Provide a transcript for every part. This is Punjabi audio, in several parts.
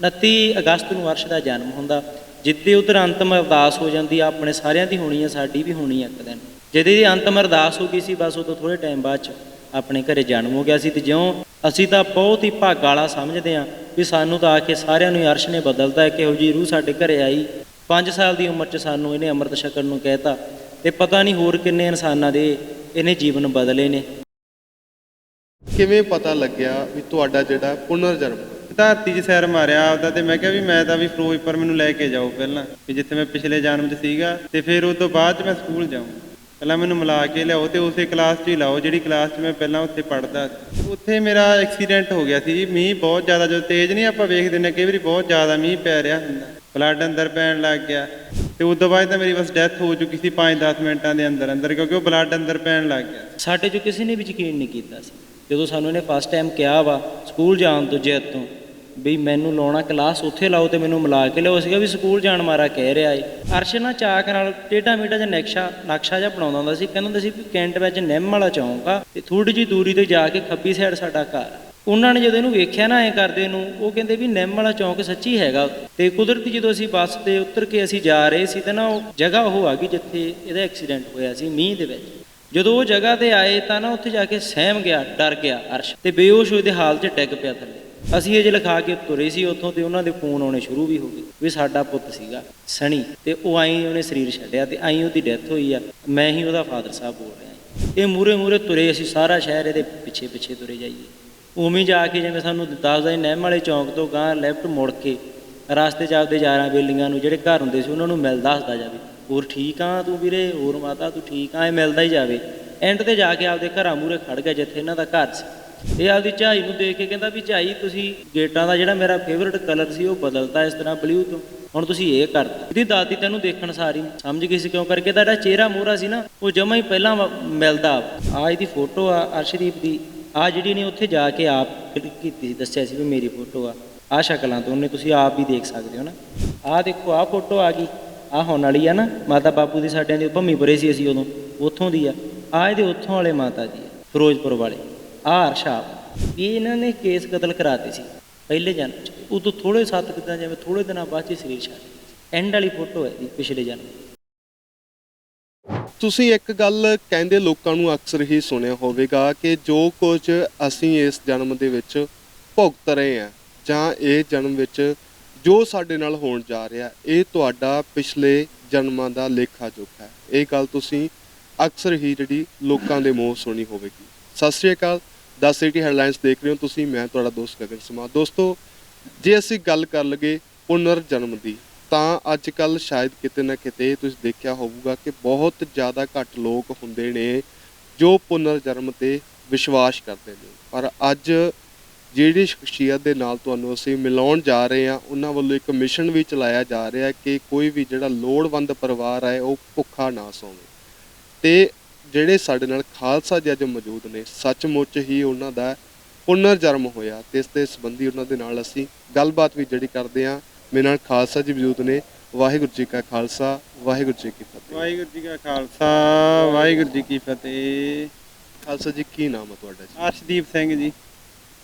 29 ਅਗਸਤ ਨੂੰ ਅਰਸ਼ ਦਾ ਜਨਮ ਹੁੰਦਾ। ਜਿੱਦੇ ਉਧਰ ਅੰਤਮ ਅਰਦਾਸ ਹੋ ਜਾਂਦੀ ਆ, ਆਪਣੇ ਸਾਰਿਆਂ ਦੀ ਹੋਣੀ ਆ, ਸਾਡੀ ਵੀ ਹੋਣੀ ਆ ਇੱਕ ਦਿਨ। ਜਿਹਦੇ ਦੀ ਅੰਤਮ ਅਰਦਾਸ ਹੋ ਗਈ ਸੀ, ਬਸ ਉਦੋਂ ਥੋੜੇ ਟਾਈਮ ਬਾਅਦ ਚ ਆਪਣੇ ਘਰੇ ਜਨਮ ਹੋ ਗਿਆ ਸੀ ਤੇ ਜਿਉਂ ਅਸੀਂ ਤਾਂ ਬਹੁਤ ਹੀ ਭਾਗ ਵਾਲਾ ਸਮਝਦੇ ਆ ਵੀ ਸਾਨੂੰ ਤਾਂ ਆ ਕੇ ਸਾਰਿਆਂ ਨੂੰ ਹੀ ਅਰਸ਼ ਨੇ ਬਦਲਦਾ ਹੈ, ਕਿਹੋ ਜੀ ਰੂਹ ਸਾਡੇ ਘਰੇ ਆਈ। 5 ਸਾਲ ਦੀ ਉਮਰ ਚ ਸਾਨੂੰ ਇਹਨੇ ਅੰਮ੍ਰਿਤ ਛਕਣ ਨੂੰ ਕਹਿਤਾ ਤੇ ਪਤਾ ਨਹੀਂ ਹੋਰ ਕਿੰਨੇ ਇਨਸਾਨਾਂ ਦੇ ਇਹਨੇ ਜੀਵਨ ਬਦਲੇ ਨੇ। ਕਿਵੇਂ ਪਤਾ ਲੱਗਿਆ ਵੀ ਤੁਹਾਡਾ ਜਿਹੜਾ ਪੁਨਰਜਨਮ ਧਰਤੀ 'ਚ ਸੈਰ ਮਾਰਿਆ ਆਪਦਾ ਤੇ ਮੈਂ ਕਿਹਾ ਵੀ ਮੈਂ ਤਾਂ ਵੀ ਫਿਰੋਜ਼ਪੁਰ ਮੈਨੂੰ ਲੈ ਕੇ ਜਾਓ ਪਹਿਲਾਂ, ਵੀ ਜਿੱਥੇ ਮੈਂ ਪਿਛਲੇ ਜਨਮ 'ਚ ਸੀਗਾ ਤੇ ਫਿਰ ਉਸ ਤੋਂ ਬਾਅਦ 'ਚ ਮੈਂ ਸਕੂਲ ਜਾਊਂ। ਪਹਿਲਾਂ ਮੈਨੂੰ ਮਿਲਾ ਕੇ ਲਿਆਓ ਤੇ ਉਸੇ ਕਲਾਸ 'ਚ ਹੀ ਲਾਓ ਜਿਹੜੀ ਕਲਾਸ 'ਚ ਮੈਂ ਪਹਿਲਾਂ ਉੱਥੇ ਪੜ੍ਹਦਾ ਸੀ। ਉੱਥੇ ਮੇਰਾ ਐਕਸੀਡੈਂਟ ਹੋ ਗਿਆ ਸੀ ਜੀ, ਮੀਂਹ ਬਹੁਤ ਜ਼ਿਆਦਾ, ਜਦੋਂ ਤੇਜ਼ ਨਹੀਂ ਆਪਾਂ ਵੇਖਦੇ ਨੇ, ਕਈ ਵਾਰੀ ਬਹੁਤ ਜ਼ਿਆਦਾ ਮੀਂਹ ਪੈ ਰਿਹਾ ਹੁੰਦਾ। ਬਲੱਡ ਅੰਦਰ ਪੈਣ ਲੱਗ ਗਿਆ ਤੇ ਉਸ ਤੋਂ ਬਾਅਦ ਤਾਂ ਮੇਰੀ ਬਸ ਡੈਥ ਹੋ ਚੁੱਕੀ ਸੀ 5-10 ਮਿੰਟਾਂ ਦੇ ਅੰਦਰ ਅੰਦਰ, ਕਿਉਂਕਿ ਉਹ ਬਲੱਡ ਅੰਦਰ ਪੈਣ ਲੱਗ ਗਿਆ। ਸਾਡੇ ਚ ਕਿਸੇ ਨੇ ਵੀ ਯਕੀਨ ਨਹੀਂ ਕੀਤਾ ਸੀ। ਜਦੋਂ ਸਾਨੂੰ ਇਹਨੇ ਫਸਟ ਟਾਈਮ ਕਿਹਾ ਵਾ, ਸਕੂਲ ਜਾਣ ਤੋਂ ਜਿੱਤ ਤੋਂ ਵੀ ਮੈਨੂੰ ਲਾਉਣਾ ਕਲਾਸ ਉੱਥੇ ਲਾਓ ਤੇ ਮੈਨੂੰ ਮਿਲਾ ਕੇ ਲਿਆਓ। ਸੀਗਾ ਵੀ ਸਕੂਲ ਜਾਣ ਮਾਰਾ ਕਹਿ ਰਿਹਾ ਏ। ਅਰਸ਼ ਨਾ ਚਾਕ ਨਾਲ ਟੇਢਾ ਮੇਢਾ ਜਿਹਾ ਨਕਸ਼ਾ ਨਕਸ਼ਾ ਜਿਹਾ ਬਣਾਉਂਦਾ ਹੁੰਦਾ ਸੀ। ਕਹਿੰਦਾ ਹੁੰਦਾ ਸੀ ਵੀ ਕੈਂਟ ਵਿੱਚ ਨਿੰਮ ਵਾਲਾ ਚੌਂਕ ਆ ਤੇ ਥੋੜੀ ਜਿਹੀ ਦੂਰੀ ਤੇ ਜਾ ਕੇ ਖੱਬੀ ਸਾਈਡ ਸਾਡਾ ਘਰ ਉਹਨਾਂ ਨੇ ਜਦੋਂ ਇਹਨੂੰ ਵੇਖਿਆ ਨਾ ਐ ਕਰਦੇ ਨੂੰ, ਉਹ ਕਹਿੰਦੇ ਵੀ ਨਿੰਮ ਵਾਲਾ ਚੌਂਕ ਸੱਚੀ ਹੈਗਾ। ਤੇ ਕੁਦਰਤੀ ਜਦੋਂ ਅਸੀਂ ਬੱਸ ਤੇ ਉਤਰ ਕੇ ਅਸੀਂ ਜਾ ਰਹੇ ਸੀ ਤਾਂ ਨਾ ਉਹ ਜਗ੍ਹਾ ਉਹ ਆ ਗਈ ਜਿੱਥੇ ਇਹਦਾ ਐਕਸੀਡੈਂਟ ਹੋਇਆ ਸੀ ਮੀਂਹ ਦੇ ਵਿੱਚ। ਜਦੋਂ ਉਹ ਜਗ੍ਹਾ ਤੇ ਆਏ ਤਾਂ ਨਾ ਉੱਥੇ ਜਾ ਕੇ ਸਹਿਮ ਗਿਆ, ਡਰ ਗਿਆ ਅਰਸ਼ ਤੇ ਬੇਹੋਸ਼ ਹੋਏ ਦੇ ਹਾਲ 'ਚ ਡਿੱਗ ਪਿਆ ਥੱਲੇ। ਅਸੀਂ ਅਜੇ ਲਿਖਾ ਕੇ ਤੁਰੇ ਸੀ ਉੱਥੋਂ ਤੇ ਉਹਨਾਂ ਦੇ ਫੋਨ ਆਉਣੇ ਸ਼ੁਰੂ ਵੀ ਹੋ ਗਏ ਵੀ ਸਾਡਾ ਪੁੱਤ ਸੀਗਾ ਸਣੀ ਤੇ ਉਹ ਆਈ ਉਹਨੇ ਸਰੀਰ ਛੱਡਿਆ ਤੇ ਆਈ ਉਹਦੀ ਡੈਥ ਹੋਈ ਆ। ਮੈਂ ਹੀ ਉਹਦਾ ਫਾਦਰ ਸਾਹਿਬ ਬੋਲ ਰਿਹਾ ਇਹ ਮੂਰੇ ਮੂਰੇ ਤੁਰੇ ਅਸੀਂ ਸਾਰਾ ਸ਼ਹਿਰ ਇਹਦੇ ਪਿੱਛੇ ਪਿੱਛੇ ਤੁਰੇ ਜਾਈਏ। ਉਵੇਂ ਜਾ ਕੇ ਜਿਵੇਂ ਸਾਨੂੰ ਦੱਸਦਾ ਸੀ ਨਹਿਮ ਵਾਲੇ ਚੌਂਕ ਤੋਂ ਗਾਂ ਲੈਫਟ ਮੁੜ ਕੇ ਰਸਤੇ 'ਚ ਆਪਦੇ ਯਾਰਾਂ ਬੇਲੀਆਂ ਨੂੰ ਜਿਹੜੇ ਘਰ ਹੁੰਦੇ ਸੀ ਉਹਨਾਂ ਨੂੰ ਮਿਲਦਾ ਦੱਸਦਾ ਜਾਵੇ। ਹੋਰ ਠੀਕ ਆ ਤੂੰ ਵੀਰੇ? ਹੋਰ ਮਾਤਾ ਤੂੰ ਠੀਕ ਆ? ਇਹ ਮਿਲਦਾ ਹੀ ਜਾਵੇ। ਐਂਡ ਤੇ ਜਾ ਕੇ ਆਪਦੇ ਘਰਾਂ ਮੂਰੇ ਖੜ ਗਿਆ ਜਿੱਥੇ ਇਹਨਾਂ ਦਾ ਘਰ ਸੀ। ਇਹ ਆਪਦੀ ਝਾਈ ਨੂੰ ਦੇਖ ਕੇ ਕਹਿੰਦਾ ਵੀ ਝਾਈ, ਤੁਸੀਂ ਗੇਟਾਂ ਦਾ ਜਿਹੜਾ ਮੇਰਾ ਫੇਵਰਿਟ ਕਲਰ ਸੀ, ਉਹ ਬਦਲਤਾ ਇਸ ਤਰ੍ਹਾਂ ਬਲੂ ਤੋਂ। ਹੁਣ ਤੁਸੀਂ ਇਹ ਕਰਤਾ। ਇਹਦੀ ਦਾਦੀ ਤੈਨੂੰ ਦੇਖਣ ਸਾਰੀ। ਸਮਝ ਗਈ ਸੀ ਕਿਉਂ? ਕਰਕੇ ਇਹਦਾ ਜਿਹੜਾ ਚਿਹਰਾ ਮੂਹਰਾ ਸੀ ਨਾ, ਉਹ ਜਮਾ ਹੀ ਪਹਿਲਾਂ ਮਿਲਦਾ ਆ ਇਹਦੀ ਫੋਟੋ ਆ ਅਰਸ਼ਦੀਪ ਦੀ। ਆ ਜਿਹੜੀ ਨੇ ਉੱਥੇ ਜਾ ਕੇ ਆਪ ਕਲਿੱਕ ਕੀਤੀ, ਦੱਸਿਆ ਸੀ ਵੀ ਮੇਰੀ ਫੋਟੋ ਆ। ਆ ਸ਼ਕਲਾਂ ਤੋਂ ਉਹਨੇ ਤੁਸੀਂ ਆਪ ਵੀ ਦੇਖ ਸਕਦੇ ਹੋ ਨਾ। ਆ ਦੇਖੋ ਆ ਫੋਟੋ ਆ ਗਈ। ਆ ਹੋਣ ਵਾਲੀ ਆ ਨਾ, ਮਾਤਾ ਬਾਪੂ ਦੀ ਸਾਡਿਆਂ ਦੀ ਭੰਮੀ ਭੰਮੀਪੁਰੇ ਸੀ ਅਸੀਂ ਉਦੋਂ। ਉੱਥੋਂ ਦੀ ਆ। ਆ ਇਹਦੇ ਉੱਥੋਂ ਵਾਲੇ ਮਾਤਾ ਜੀ ਆ, ਫਿਰੋਜ਼ਪੁਰ ਵਾਲੇ। ਆਰ ਅਰਸ਼ਾਬ ਇਹ ਇਹਨਾਂ ਨੇ ਕੇਸ ਕਤਲ ਕਰਾਤੇ ਸੀ ਪਹਿਲੇ ਜਨਮ ਚ। ਉਦੋਂ ਥੋੜੇ ਸੱਤ ਕਿਦਾਂ ਜਿਵੇਂ ਥੋੜੇ ਦਿਨਾਂ ਬਾਅਦ ਹੀ ਸਰੀਰ ਛੱਡ ਐਂਡ ਵਾਲੀ ਫੋਟੋ ਹੈ ਜੀ ਪਿਛਲੇ ਜਨਮ ਤੁਸੀਂ ਇੱਕ ਗੱਲ ਕਹਿੰਦੇ ਲੋਕਾਂ ਨੂੰ ਅਕਸਰ ਹੀ ਸੁਣਿਆ ਹੋਵੇਗਾ ਕਿ ਜੋ ਕੁਝ ਅਸੀਂ ਇਸ ਜਨਮ ਦੇ ਵਿੱਚ ਭੁਗਤ ਰਹੇ ਹਾਂ ਜਾਂ ਇਹ ਜਨਮ ਵਿੱਚ ਜੋ ਸਾਡੇ ਨਾਲ ਹੋਣ ਜਾ ਰਿਹਾ, ਇਹ ਤੁਹਾਡਾ ਪਿਛਲੇ ਜਨਮਾਂ ਦਾ ਲੇਖਾ ਜੋਖਾ ਹੈ। ਇਹ ਗੱਲ ਤੁਸੀਂ ਅਕਸਰ ਹੀ ਜਿਹੜੀ ਲੋਕਾਂ ਦੇ ਮੂੰਹ ਸੁਣੀ ਹੋਵੇਗੀ। ਸਤਿ ਸ੍ਰੀ ਅਕਾਲ 10 ਸਿਟੀ ਹੈਡਲਾਈਨਸ ਦੇਖ ਰਹੇ ਹੋ ਤੁਸੀਂ, ਮੈਂ ਤੁਹਾਡਾ ਦੋਸਤ ਗਗਨ ਸਮਾ ਦੋਸਤੋ, ਜੇ ਅਸੀਂ ਗੱਲ ਕਰ ਲਗੇ ਪੁਨਰ ਜਨਮ ਦੀ, ਤਾਂ ਅੱਜ ਕੱਲ ਸ਼ਾਇਦ ਕਿਤੇ ਨਾ ਕਿਤੇ ਤੁਸੀਂ ਦੇਖਿਆ ਹੋਊਗਾ ਕਿ ਬਹੁਤ ਜ਼ਿਆਦਾ ਘੱਟ ਲੋਕ ਹੁੰਦੇ ਨੇ ਜੋ ਪੁਨਰ ਜਨਮ ਤੇ ਵਿਸ਼ਵਾਸ ਕਰਦੇ ਨੇ। ਪਰ ਅੱਜ ਜਿਹੜੀ ਸ਼ਖਸੀਅਤ ਦੇ ਨਾਲ ਤੁਹਾਨੂੰ ਅਸੀਂ ਮਿਲਾਉਣ ਜਾ ਰਹੇ ਹਾਂ, ਉਹਨਾਂ ਵੱਲੋਂ ਇੱਕ ਮਿਸ਼ਨ ਵੀ ਚਲਾਇਆ ਜਾ ਰਿਹਾ ਕਿ ਕੋਈ ਵੀ ਜਿਹੜਾ ਲੋੜਵੰਦ ਪਰਿਵਾਰ ਹੈ, ਉਹ ਭੁੱਖਾ ਨਾ ਸੋਵੇ। ਤੇ ਜਿਹੜੇ ਸਾਡੇ ਨਾਲ ਖਾਲਸਾ ਜੀ ਅੱਜ ਮੌਜੂਦ ਨੇ ਸੱਚਮੁੱਚ ਹੀ ਉਹਨਾਂ ਦਾ ਪੁਨਰ ਜਨਮ ਹੋਇਆ ਤੇ ਇਸ ਦੇ ਸੰਬੰਧੀ ਉਹਨਾਂ ਦੇ ਨਾਲ ਅਸੀਂ ਗੱਲਬਾਤ ਵੀ ਜਿਹੜੀ ਕਰਦੇ ਹਾਂ। ਮੇਰੇ ਨਾਲ ਖਾਲਸਾ ਜੀ ਮੌਜੂਦ ਨੇ। ਵਾਹਿਗੁਰੂ ਜੀ ਕਾ ਖਾਲਸਾ ਵਾਹਿਗੁਰੂ ਜੀ ਕੀ ਫਤਿਹ। ਵਾਹਿਗੁਰੂ ਜੀ ਕਾ ਖਾਲਸਾ ਵਾਹਿਗੁਰੂ ਜੀ ਕੀ ਫਤਿਹ। ਖਾਲਸਾ ਜੀ ਕੀ ਨਾਮ ਹੈ ਤੁਹਾਡਾ ਜੀ? ਅਰਸ਼ਦੀਪ ਸਿੰਘ ਜੀ।